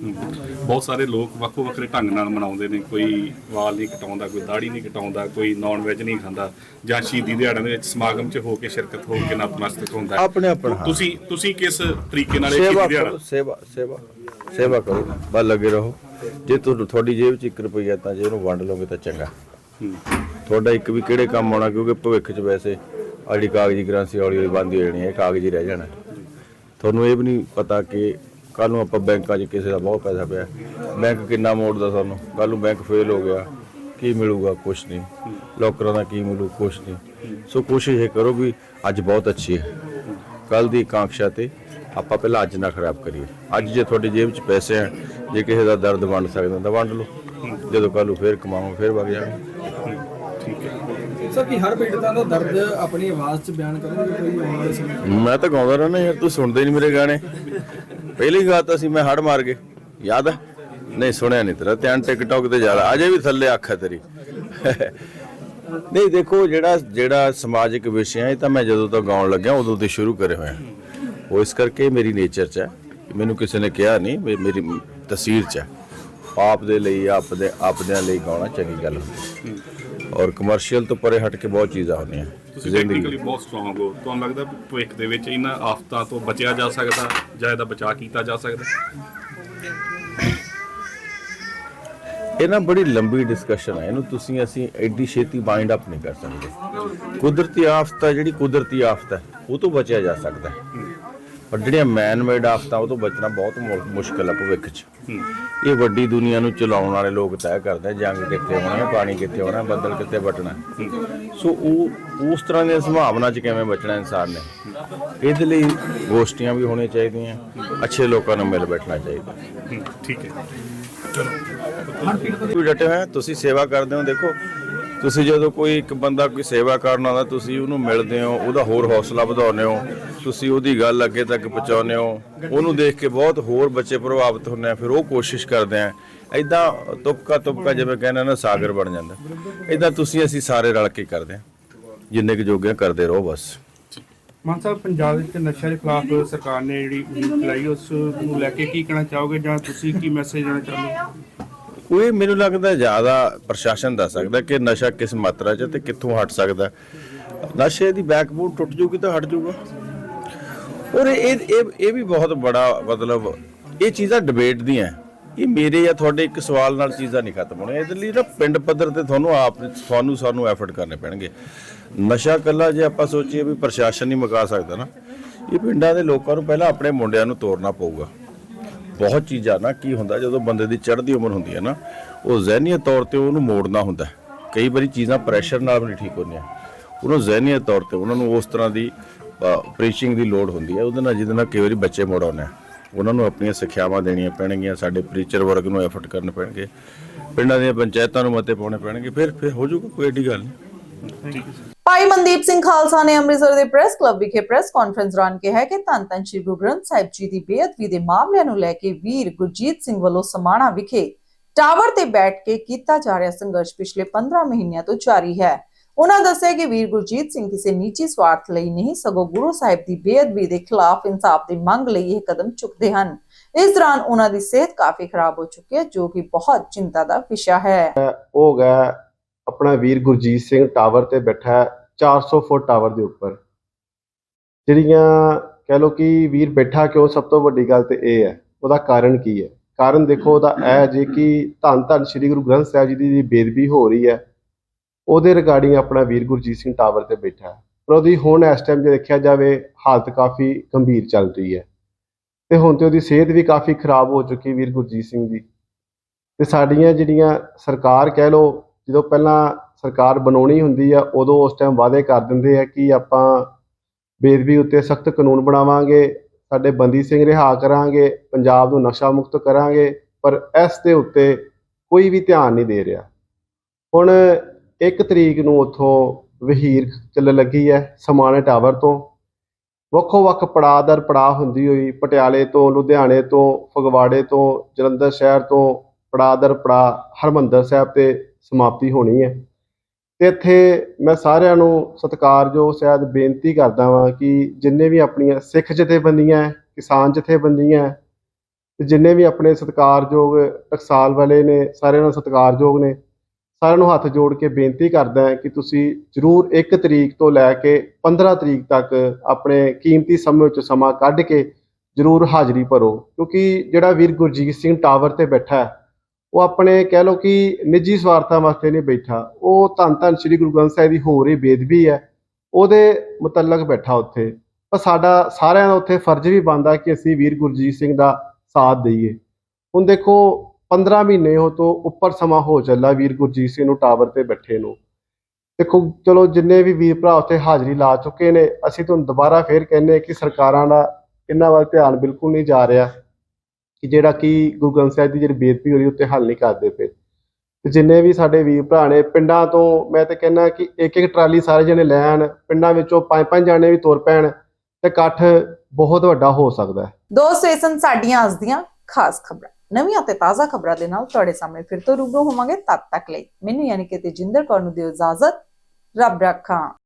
ਬਹੁਤ ਸਾਰੇ ਲੋਕ ਵੱਖੋ ਵੱਖਰੇ ਢੰਗ ਨਾਲ ਮਨਾਉਂਦੇ ਨੇ। ਕੋਈ ਵਾਲ ਨਹੀਂ ਕਟਾਉਂਦਾ ਕੋਈ ਦਾੜੀ ਨਹੀਂ ਕਟਾਉਂਦਾ ਕੋਈ ਨਾਨ ਵੈਜ ਨਹੀਂ ਖਾਂਦਾ ਜਾਂ ਸ਼ਹੀਦੀ ਦਿਹਾੜਿਆਂ ਦੇ ਵਿੱਚ ਸਮਾਗਮ 'ਚ ਹੋ ਕੇ ਸ਼ਿਰਕਤ ਹੋ ਕੇ ਨਤਮਸਤਕ ਹੁੰਦਾ। ਆਪਣੇ ਆਪਣਾ। ਤੁਸੀਂ ਤੁਸੀਂ ਕਿਸ ਤਰੀਕੇ ਨਾਲ ਇਹ ਸ਼ਹੀਦੀ ਦਿਹਾੜਾ ਸੇਵਾ ਸੇਵਾ ਸੇਵਾ ਕਰੋ ਬਸ ਲੱਗੇ ਰਹੋ। ਜੇ ਤੁਹਾਨੂੰ ਤੁਹਾਡੀ ਜੇਬ 'ਚ 1 ਰੁਪਈਆ ਤਾਂ ਜੇ ਉਹਨੂੰ ਵੰਡ ਲਓਗੇ ਤਾਂ ਚੰਗਾ। ਤੁਹਾਡਾ ਇੱਕ ਵੀ ਕਿਹੜੇ ਕੰਮ ਆਉਣਾ, ਕਿਉਂਕਿ ਭਵਿੱਖ 'ਚ ਵੈਸੇ ਆਹ ਕਾਗਜ਼ੀ ਕਰੰਸੀ ਹੌਲੀ ਹੌਲੀ ਬੰਦ ਹੋ ਜਾਣੀ ਹੈ ਕਾਗਜ਼ੀ ਰਹਿ ਜਾਣਾ। ਤੁਹਾਨੂੰ ਇਹ ਵੀ ਨਹੀਂ ਪਤਾ ਕਿ ਕੱਲ ਨੂੰ ਆਪਾਂ ਬੈਂਕਾਂ 'ਚ ਕਿਸੇ ਦਾ ਬਹੁਤ ਪੈਸਾ ਪਿਆ। ਬੈਂਕ ਕਿੰਨਾ ਮੋੜਦਾ ਸਾਨੂੰ? ਕੱਲ ਨੂੰ ਬੈਂਕ ਫੇਲ ਹੋ ਗਿਆ, ਕੀ ਮਿਲੂਗਾ? ਕੁਛ ਨਹੀਂ। ਲੋਕਰਾਂ ਦਾ ਕੀ ਮਿਲੂ? ਕੁਛ ਨਹੀਂ। ਸੋ ਕੋਸ਼ਿਸ਼ ਇਹ ਕਰੋ ਵੀ ਅੱਜ ਬਹੁਤ ਅੱਛੀ ਹੈ। ਕੱਲ ਦੀ ਆਕਾਂक्षा ਤੇ ਆਪਾਂ ਪਹਿਲਾਂ ਅੱਜ ਨਾ ਖਰਾਬ ਕਰੀਏ। ਅੱਜ ਜੇ ਤੁਹਾਡੀ ਜੇਬ 'ਚ ਪੈਸੇ ਆ, ਜੇ ਕਿਸੇ ਦਾ ਦਰਦ ਵੰਡ ਸਕਦੇ ਤਾਂ ਵੰਡ ਲਓ। ਜਦੋਂ ਕੱਲ ਨੂੰ ਫੇਰ ਕਮਾਓ ਫੇਰ ਵਗ ਜਾਵਾਂਗੇ। ਠੀਕ ਹੈ। ਸਰ, ਕੀ ਹਰ ਪੀੜਤਾਂ ਦਾ ਦਰਦ ਆਪਣੀ ਆਵਾਜ਼ 'ਚ ਬਿਆਨ ਕਰੋਗੇ ਕੋਈ ਆਉਣ ਵਾਲੇ ਸਮੇਂ 'ਚ? ਮੈਂ ਤਾਂ ਗਾਉਂਦਾ ਰਹਿਣਾ ਯਾਰ, ਤੂੰ ਸੁਣਦੇ ਹੀ ਨਹੀਂ ਮੇਰੇ ਗਾਣੇ। ਪਹਿਲੀ ਗਾਤਾ ਸੀ ਮੈਂ ਹੜ ਮਾਰ ਕੇ ਯਾਦ ਹੈ? ਨਹੀਂ, ਸੁਣਿਆ ਨਹੀਂ ਤੇਰਾ। ਧਿਆਨ ਟਿਕਟੌਕ ਤੇ ਜ਼ਿਆਦਾ ਅਜੇ ਵੀ ਥੱਲੇ ਅੱਖ ਹੈ ਤੇਰੀ। ਨਹੀਂ, ਦੇਖੋ, ਜਿਹੜਾ ਜਿਹੜਾ ਸਮਾਜਿਕ ਵਿਸ਼ੇ ਹੈ, ਇਹ ਤਾਂ ਮੈਂ ਜਦੋਂ ਤੋਂ ਗਾਉਣ ਲੱਗਿਆ, ਉਦੋਂ ਤੋਂ ਸ਼ੁਰੂ ਕਰੇ ਹੋਏ ਆ। ਉਹ ਇਸ ਕਰਕੇ ਮੇਰੀ ਨੇਚਰ 'ਚ ਹੈ। ਮੈਨੂੰ ਕਿਸੇ ਨੇ ਕਿਹਾ ਨਹੀਂ ਮੇ- ਮੇਰੀ ਤਸਵੀਰ 'ਚ ਹੈ। ਆਪ ਦੇ ਲਈ ਆਪਦੇ ਆਪਦਿਆਂ ਲਈ ਗਾਉਣਾ ਚੰਗੀ ਗੱਲ ਹੁੰਦੀ ਔਰ ਕਮਰਸ਼ੀਅਲ ਤੋਂ ਪਰੇ ਹਟ ਕੇ ਬਹੁਤ ਚੀਜ਼ਾਂ ਹੁੰਦੀਆਂ। ਤੁਸੀਂ ਟੈਕਨੀਕਲੀ ਬਹੁਤ ਸਟਰੋਂਗ ਹੋ। ਤੁਹਾਨੂੰ ਲੱਗਦਾ ਭਵਿੱਖ ਦੇ ਵਿੱਚ ਇਹਨਾਂ ਆਫਤਾਂ ਤੋਂ ਬਚਿਆ ਜਾ ਸਕਦਾ ਜਾਂ ਇਹਦਾ ਬਚਾਅ ਕੀਤਾ ਜਾ ਸਕਦਾ? ਇਹ ਨਾ ਬੜੀ ਲੰਬੀ ਡਿਸਕਸ਼ਨ ਹੈ। ਇਹਨੂੰ ਤੁਸੀਂ ਅਸੀਂ ਐਡੀ ਛੇਤੀ ਬਾਈਂਡ ਅਪ ਨਹੀਂ ਕਰ ਸਕਦੇ। ਕੁਦਰਤੀ ਆਫਤ ਹੈ ਜਿਹੜੀ ਕੁਦਰਤੀ ਆਫਤ ਹੈ ਉਹ ਤੋਂ ਬਚਿਆ ਜਾ ਸਕਦਾ ਹੈ। ਪਰ ਜਿਹੜੀਆਂ ਮੈਨ ਮੇਡ ਆਫਤਾਂ ਉਹ ਤੋਂ ਬਚਣਾ ਬਹੁਤ ਮੁ- ਮੁਸ਼ਕਲ ਹੈ ਭਵਿੱਖ 'ਚ। ਇਹ ਵੱਡੀ ਦੁਨੀਆ ਨੂੰ ਚਲਾਉਣ ਵਾਲੇ ਲੋਕ ਤੈਅ ਕਰਦੇ ਆ ਜੰਗ ਕਿੱਥੇ ਹੋਣੀ ਹੈ ਪਾਣੀ ਕਿੱਥੇ ਹੋਣਾ ਹੈ, ਬੱਦਲ ਕਿੱਥੇ ਵਟਣਾ ਸੋ ਉਹ ਉਸ ਤਰ੍ਹਾਂ ਦੀਆਂ ਸੰਭਾਵਨਾ 'ਚ ਕਿਵੇਂ ਬਚਣਾ ਇਨਸਾਨ ਨੇ? ਇਹਦੇ ਲਈ ਗੋਸ਼ਟੀਆਂ ਵੀ ਹੋਣੀਆਂ ਚਾਹੀਦੀਆਂ ਅੱਛੇ ਲੋਕਾਂ ਨੂੰ ਮਿਲ ਬੈਠਣਾ ਚਾਹੀਦਾ। ਠੀਕ ਹੈ। ਵੀ ਡਟੇ ਹੋਏ ਆ, ਤੁਸੀਂ ਸੇਵਾ ਕਰਦੇ ਹੋ ਦੇਖੋ। ਤੁਸੀਂ ਜਦੋਂ ਕੋਈ ਇੱਕ ਬੰਦਾ ਕੋਈ ਸੇਵਾ ਕਰਨ ਆਉਂਦਾ, ਤੁਸੀਂ ਉਹਨੂੰ ਮਿਲਦੇ ਹੋ, ਉਹਦਾ ਹੋਰ ਹੌਸਲਾ ਵਧਾਉਂਦੇ ਹੋ, ਤੁਸੀਂ ਉਹਦੀ ਗੱਲ ਅੱਗੇ ਤੱਕ ਪਹੁੰਚਾਉਂਦੇ ਹੋ, ਉਹਨੂੰ ਦੇਖ ਕੇ ਬਹੁਤ ਹੋਰ ਬੱਚੇ ਪ੍ਰਭਾਵਿਤ ਹੁੰਦੇ ਆ, ਫਿਰ ਉਹ ਕੋਸ਼ਿਸ਼ ਕਰਦੇ ਆ। ਐਦਾਂ ਤੁਪਕਾ ਤੁਪਕਾ ਜਿਵੇਂ ਕਹਿੰਦੇ ਨਾ ਸਾਗਰ ਬਣ ਜਾਂਦਾ। ਐਦਾਂ ਤੁਸੀਂ ਅਸੀਂ ਸਾਰੇ ਰਲ ਕੇ ਕਰਦੇ ਆ। ਜਿੰਨੇ ਕੁ ਜੋਗੇ ਕਰਦੇ ਰਹੋ ਬਸ। ਮਾਨ ਸਾਹਿਬ, ਪੰਜਾਬ ਵਿੱਚ ਨਸ਼ਿਆਂ ਦੇ ਖਿਲਾਫ ਸਰਕਾਰ ਨੇ ਜਿਹੜੀ ਮੁਹਿੰਮ ਚਲਾਈ, ਉਸ ਨੂੰ ਲੈ ਕੇ ਕੀ ਕਹਿਣਾ ਚਾਹੋਗੇ ਜਾਂ ਤੁਸੀਂ ਕੀ ਮੈਸੇਜ ਦੇਣਾ ਚਾਹੁੰਦੇ ਹੋ? ਕੋਈ ਮੈਨੂੰ ਲੱਗਦਾ ਜ਼ਿਆਦਾ ਪ੍ਰਸ਼ਾਸਨ ਦੱਸ ਸਕਦਾ ਕਿ ਨਸ਼ਾ ਕਿਸ ਮਾਤਰਾ 'ਚ ਤੇ ਕਿੱਥੋਂ ਹਟ ਸਕਦਾ ਨਸ਼ੇ ਦੀ ਬੈਕਬੋਨ ਟੁੱਟ ਜੂਗੀ ਤਾਂ ਹਟ ਜੂਗਾ। ਔਰ ਇਹ ਇਹ ਇਹ ਵੀ ਬਹੁਤ ਬੜਾ ਮਤਲਬ ਇਹ ਚੀਜ਼ਾਂ ਡਿਬੇਟ ਦੀਆਂ ਇਹ ਮੇਰੇ ਜਾਂ ਤੁਹਾਡੇ ਇੱਕ ਸਵਾਲ ਨਾਲ ਚੀਜ਼ਾਂ ਨਹੀਂ ਖਤਮ ਹੋਣੀਆਂ। ਇਹਦੇ ਲਈ ਨਾ ਪਿੰਡ ਪੱਧਰ ਤੇ ਤੁਹਾਨੂੰ ਆਪ ਤੁਹਾਨੂੰ ਸਾਨੂੰ ਐਫਰਟ ਕਰਨੇ ਪੈਣਗੇ। ਨਸ਼ਾ ਕੱਲਾ ਜੇ ਆਪਾਂ ਸੋਚੀਏ ਵੀ ਪ੍ਰਸ਼ਾਸਨ ਨਹੀਂ ਮੁਕਾ ਸਕਦਾ ਨਾ, ਇਹ ਪਿੰਡਾਂ ਦੇ ਲੋਕਾਂ ਨੂੰ ਪਹਿਲਾਂ ਆਪਣੇ ਮੁੰਡਿਆਂ ਨੂੰ ਤੋਰਨਾ ਪਊਗਾ। ਬਹੁਤ ਚੀਜ਼ਾਂ ਨਾ, ਕੀ ਹੁੰਦਾ ਜਦੋਂ ਬੰਦੇ ਦੀ ਚੜ੍ਹਦੀ ਉਮਰ ਹੁੰਦੀ ਹੈ ਨਾ, ਉਹ ਜ਼ਹਿਨੀਅਤ ਤੌਰ ਤੇ ਉਹਨੂੰ ਮੋੜਨਾ ਹੁੰਦਾ ਕਈ ਵਾਰੀ ਚੀਜ਼ਾਂ ਪ੍ਰੈਸ਼ਰ ਨਾਲ ਵੀ ਨਹੀਂ ਠੀਕ ਹੁੰਦੀਆਂ। ਉਹਨੂੰ ਜ਼ਹਿਨੀਅਤ ਤੌਰ ਤੇ ਉਹਨਾਂ ਨੂੰ ਉਸ ਤਰ੍ਹਾਂ ਦੀ ਪ੍ਰੀਚਿੰਗ ਦੀ ਲੋੜ ਹੁੰਦੀ ਹੈ। ਉਹਦੇ ਨਾਲ ਜਿਹਦੇ ਨਾਲ ਕਈ ਵਾਰੀ ਬੱਚੇ ਮੋੜ ਆਉਂਦੇ ਆ। ਉਹਨਾਂ ਨੂੰ ਆਪਣੀਆਂ ਸਿੱਖਿਆਵਾਂ ਦੇਣੀਆਂ ਪੈਣਗੀਆਂ, ਸਾਡੇ ਪ੍ਰੀਚਰ ਵਰਗ ਨੂੰ ਐਫਰਟ ਕਰਨੇ ਪੈਣਗੇ। ਪਿੰਡਾਂ ਦੀਆਂ ਪੰਚਾਇਤਾਂ ਨੂੰ ਮਤੇ ਪਾਉਣੇ ਪੈਣਗੇ। ਫਿਰ ਫਿਰ ਹੋ ਜਾਊਗਾ, ਕੋਈ ਏਡੀ ਗੱਲ ਨਹੀਂ। ਭਾਈ ਮਨਦੀਪ ਸਿੰਘ ਖਾਲਸਾ ਨੇ ਅੰਮ੍ਰਿਤਸਰ ਦੇ ਪ੍ਰੈਸ ਕਲੱਬ ਵਿਖੇ ਪ੍ਰੈਸ ਕਾਨਫਰੰਸ ਦੌਰਾਨ ਕਿਹਾ ਕਿ ਧੰਨ ਧੰਨ ਸ੍ਰੀ ਗੁਰੂ ਗ੍ਰੰਥ ਸਾਹਿਬ ਜੀ ਦੀ ਬੇਅਦਬੀ ਦੇ ਮਾਮਲਿਆਂ ਨੂੰ ਲੈ ਕੇ ਵੀਰ ਗੁਰਜੀਤ ਸਿੰਘ ਵੱਲੋਂ ਸਮਾਣਾ ਵਿਖੇ ਟਾਵਰ ਤੇ ਬੈਠ ਕੇ ਕੀਤਾ ਜਾ ਰਿਹਾ ਸੰਘਰਸ਼ ਪਿਛਲੇ 15 ਮਹੀਨਿਆਂ ਤੋਂ ਜਾਰੀ ਹੈ। ਉਹਨਾਂ ਦੱਸਿਆ ਕਿ ਵੀਰ ਗੁਰਜੀਤ ਸਿੰਘ ਕਿਸੇ ਨਿੱਜੀ ਸਵਾਰਥ ਲਈ ਨਹੀਂ ਸਗੋਂ ਗੁਰੂ ਸਾਹਿਬ ਦੀ ਬੇਅਦਬੀ ਦੇ ਖਿਲਾਫ ਇਨਸਾਫ ਦੀ ਮੰਗ ਲਈ ਇਹ ਕਦਮ ਚੁੱਕਦੇ ਹਨ। ਇਸ ਦੌਰਾਨ ਉਹਨਾਂ ਦੀ ਸਿਹਤ ਕਾਫੀ ਖਰਾਬ ਹੋ ਚੁੱਕੀ ਹੈ ਜੋ ਕਿ ਬਹੁਤ ਚਿੰਤਾ ਦਾ ਵਿਸ਼ਾ ਹੈ। ਉਹ ਹੋ ਗਿਆ ਆਪਣਾ ਵੀਰ ਗੁਰਜੀਤ ਸਿੰਘ ਟਾਵਰ ਤੇ ਬੈਠਾ ਹੈ 400 ਫੁੱਟ ਟਾਵਰ ਦੇ ਉੱਪਰ। ਜਿਹੜੀਆਂ ਕਹਿ ਲੋ ਕਿ ਵੀਰ ਬੈਠਾ ਕਿਉਂ ਸਭ ਤੋਂ ਵੱਡੀ ਗੱਲ ਤੇ ਇਹ ਹੈ, ਉਹਦਾ ਕਾਰਨ ਕੀ ਹੈ? ਕਾਰਨ ਦੇਖੋ, ਉਹਦਾ ਇਹ ਜੇ ਕਿ ਧੰਨ ਧੰਨ ਸ੍ਰੀ ਗੁਰੂ ਗ੍ਰੰਥ ਸਾਹਿਬ ਜੀ ਦੀ ਬੇਦਬੀ ਹੋ ਰਹੀ ਹੈ, ਉਹਦੇ ਰਿਗਾਰਡਿੰਗ ਆਪਣਾ ਵੀਰ ਗੁਰਜੀਤ ਸਿੰਘ ਟਾਵਰ ਤੇ ਬੈਠਾ ਹੈ। ਪਰ ਉਹਦੀ ਹੁਣ ਇਸ ਟਾਈਮ ਜੇ ਦੇਖਿਆ ਜਾਵੇ, ਹਾਲਤ ਕਾਫੀ ਗੰਭੀਰ ਚੱਲ ਰਹੀ ਹੈ। ਤੇ ਹੁਣ ਤੇ ਉਹਦੀ ਸਿਹਤ ਵੀ ਕਾਫੀ ਖਰਾਬ ਹੋ ਚੁੱਕੀ ਵੀਰ ਗੁਰਜੀਤ ਸਿੰਘ ਦੀ। ਤੇ ਸਾਡੀਆਂ ਜਿਹੜੀਆਂ ਸਰਕਾਰ ਕਹਿ ਲੋ ਜਦੋਂ ਪਹਿਲਾਂ ਸਰਕਾਰ ਬਣਾਉਣੀ ਹੁੰਦੀ ਆ, ਉਦੋਂ ਉਸ ਟਾਈਮ ਵਾਅਦੇ ਕਰ ਦਿੰਦੇ ਆ ਕਿ ਆਪਾਂ ਬੇਦਬੀ ਉੱਤੇ ਸਖਤ ਕਾਨੂੰਨ ਬਣਾਵਾਂਗੇ, ਸਾਡੇ ਬੰਦੀ ਸਿੰਘ ਰਿਹਾ ਕਰਾਂਗੇ, ਪੰਜਾਬ ਨੂੰ ਨਸ਼ਾ ਮੁਕਤ ਕਰਾਂਗੇ, ਪਰ ਇਸ ਦੇ ਉੱਤੇ ਕੋਈ ਵੀ ਧਿਆਨ ਨਹੀਂ ਦੇ ਰਿਹਾ। ਹੁਣ ਇੱਕ ਤਰੀਕ ਨੂੰ ਉੱਥੋਂ ਵਹੀਰ ਚੱਲਣ ਲੱਗੀ ਹੈ, ਸਮਾਣੇ ਟਾਵਰ ਤੋਂ। ਵੱਖੋ ਵੱਖ ਪੜਾਅ ਦਰ ਪੜਾਅ ਹੁੰਦੀ ਹੋਈ, ਪਟਿਆਲੇ ਤੋਂ, ਲੁਧਿਆਣੇ ਤੋਂ, ਫਗਵਾੜੇ ਤੋਂ, ਜਲੰਧਰ ਸ਼ਹਿਰ ਤੋਂ ਪੜਾਅ ਦਰ ਪੜਾਅ ਹਰਮੰਦਰ ਸਾਹਿਬ ਤੇ ਸਮਾਪਤੀ ਹੋਣੀ ਹੈ। ਤੇ ਇੱਥੇ ਮੈਂ ਸਾਰਿਆਂ ਨੂੰ ਸਤਿਕਾਰਯੋਗ ਸ਼ਾਇਦ ਬੇਨਤੀ ਕਰਦਾ ਵਾਂ ਕਿ ਜਿੰਨੇ ਵੀ ਆਪਣੀਆਂ ਸਿੱਖ ਜਥੇਬੰਦੀਆਂ ਹੈ, ਕਿਸਾਨ ਜਥੇਬੰਦੀਆਂ ਤੇ ਜਿੰਨੇ ਵੀ ਆਪਣੇ ਸਤਿਕਾਰਯੋਗ ਟਕਸਾਲ ਵਾਲੇ ਨੇ ਸਾਰਿਆਂ ਨੂੰ ਸਤਿਕਾਰਯੋਗ ਨੇ ਸਾਰਿਆਂ ਨੂੰ ਹੱਥ ਜੋੜ ਕੇ ਬੇਨਤੀ ਕਰਦਾ ਕਿ ਤੁਸੀਂ ਜ਼ਰੂਰ 1 ਤਰੀਕ ਤੋਂ ਲੈ ਕੇ 15 ਤਰੀਕ ਤੱਕ ਆਪਣੇ ਕੀਮਤੀ ਸਮੇਂ ਵਿੱਚ ਸਮਾਂ ਕੱਢ ਕੇ ਜ਼ਰੂਰ ਹਾਜ਼ਰੀ ਭਰੋ। ਕਿਉਂਕਿ ਜਿਹੜਾ ਵੀਰ ਗੁਰਜੀਤ ਸਿੰਘ ਟਾਵਰ ਤੇ ਬੈਠਾ ਹੈ ਉਹ ਆਪਣੇ ਕਹਿ ਲਓ ਕਿ ਨਿੱਜੀ ਸਵਾਰਥਾਂ ਵਾਸਤੇ ਨਹੀਂ ਬੈਠਾ। ਉਹ ਧੰਨ ਧੰਨ ਸ੍ਰੀ ਗੁਰੂ ਗ੍ਰੰਥ ਸਾਹਿਬ ਦੀ ਹੋ ਰਹੀ ਬੇਦਬੀ ਹੈ। ਉਹਦੇ ਮੁਤਲਕ ਬੈਠਾ ਉੱਥੇ। ਪਰ ਸਾਡਾ ਸਾਰਿਆਂ ਦਾ ਉੱਥੇ ਫਰਜ਼ ਵੀ ਬਣਦਾ ਕਿ ਅਸੀਂ ਵੀਰ ਗੁਰਜੀਤ ਸਿੰਘ ਦਾ ਸਾਥ ਦਈਏ। ਹੁਣ ਦੇਖੋ 15 ਮਹੀਨੇ ਹੋ ਤੋਂ ਉੱਪਰ ਸਮਾਂ ਹੋ ਚੱਲਾ ਵੀਰ ਗੁਰਜੀਤ ਸਿੰਘ ਨੂੰ ਟਾਵਰ ਤੇ ਬੈਠੇ ਨੂੰ। ਦੇਖੋ, ਚਲੋ ਜਿੰਨੇ ਵੀ ਵੀਰ ਭਰਾ ਉੱਥੇ ਹਾਜ਼ਰੀ ਲਾ ਚੁੱਕੇ ਨੇ, ਅਸੀਂ ਤੁਹਾਨੂੰ ਦੁਬਾਰਾ ਫੇਰ ਕਹਿੰਦੇ ਕਿ ਸਰਕਾਰਾਂ ਦਾ ਇਹਨਾਂ ਵੱਲ ਧਿਆਨ ਬਿਲਕੁਲ ਨਹੀਂ ਜਾ ਰਿਹਾ। ਕਿ ਜਿਹੜਾ ਕਿ ਗੁਰੂ ਗ੍ਰੰਥ ਸਾਹਿਬ ਦੀ ਜਿਹੜੀ ਬੇਦਬੀ ਹੋ ਰਹੀ ਉੱਤੇ ਹੱਲ ਨਹੀਂ ਕਰਦੇ ਪਏ। ਤੇ ਜਿੰਨੇ ਵੀ ਸਾਡੇ ਵੀਰ ਭਰਾ ਨੇ, ਪਿੰਡਾਂ ਤੋਂ ਮੈਂ ਤਾਂ ਕਹਿੰਦਾ ਕਿ ਇੱਕ ਇੱਕ ਟਰਾਲੀ ਸਾਰੇ ਜਣੇ ਲੈਣ ਪਿੰਡਾਂ ਵਿੱਚੋਂ ਪੰਜ ਪੰਜ ਜਾਣੇ ਵੀ ਤੁਰ ਪੈਣ, ਤੇ ਇਕੱਠ ਬਹੁਤ ਵੱਡਾ ਹੋ ਸਕਦਾ ਹੈ। ਦੋਸਤੋ ਇਹ ਸਨ ਸਾਡੀਆਂ ਅੱਜ ਦੀਆਂ ਖਾਸ ਖਬਰਾਂ। ਨਵੀਆਂ ਤੇ ਤਾਜ਼ਾ ਖਬਰਾਂ ਦੇ ਨਾਲ ਤੁਹਾਡੇ ਸਾਹਮਣੇ ਫਿਰ ਤੋਂ ਰੂਬਰੂ ਹੋਵਾਂਗੇ ਤਦ ਤੱਕ ਲਈ। ਮੈਨੂੰ ਯਾਨੀ ਕਿ ਤੇਜਿੰਦਰ ਕੌਰ ਨੂੰ ਦਿਓ ਇਜਾਜ਼ਤ। ਰੱਬ ਰੱਖਾਂ।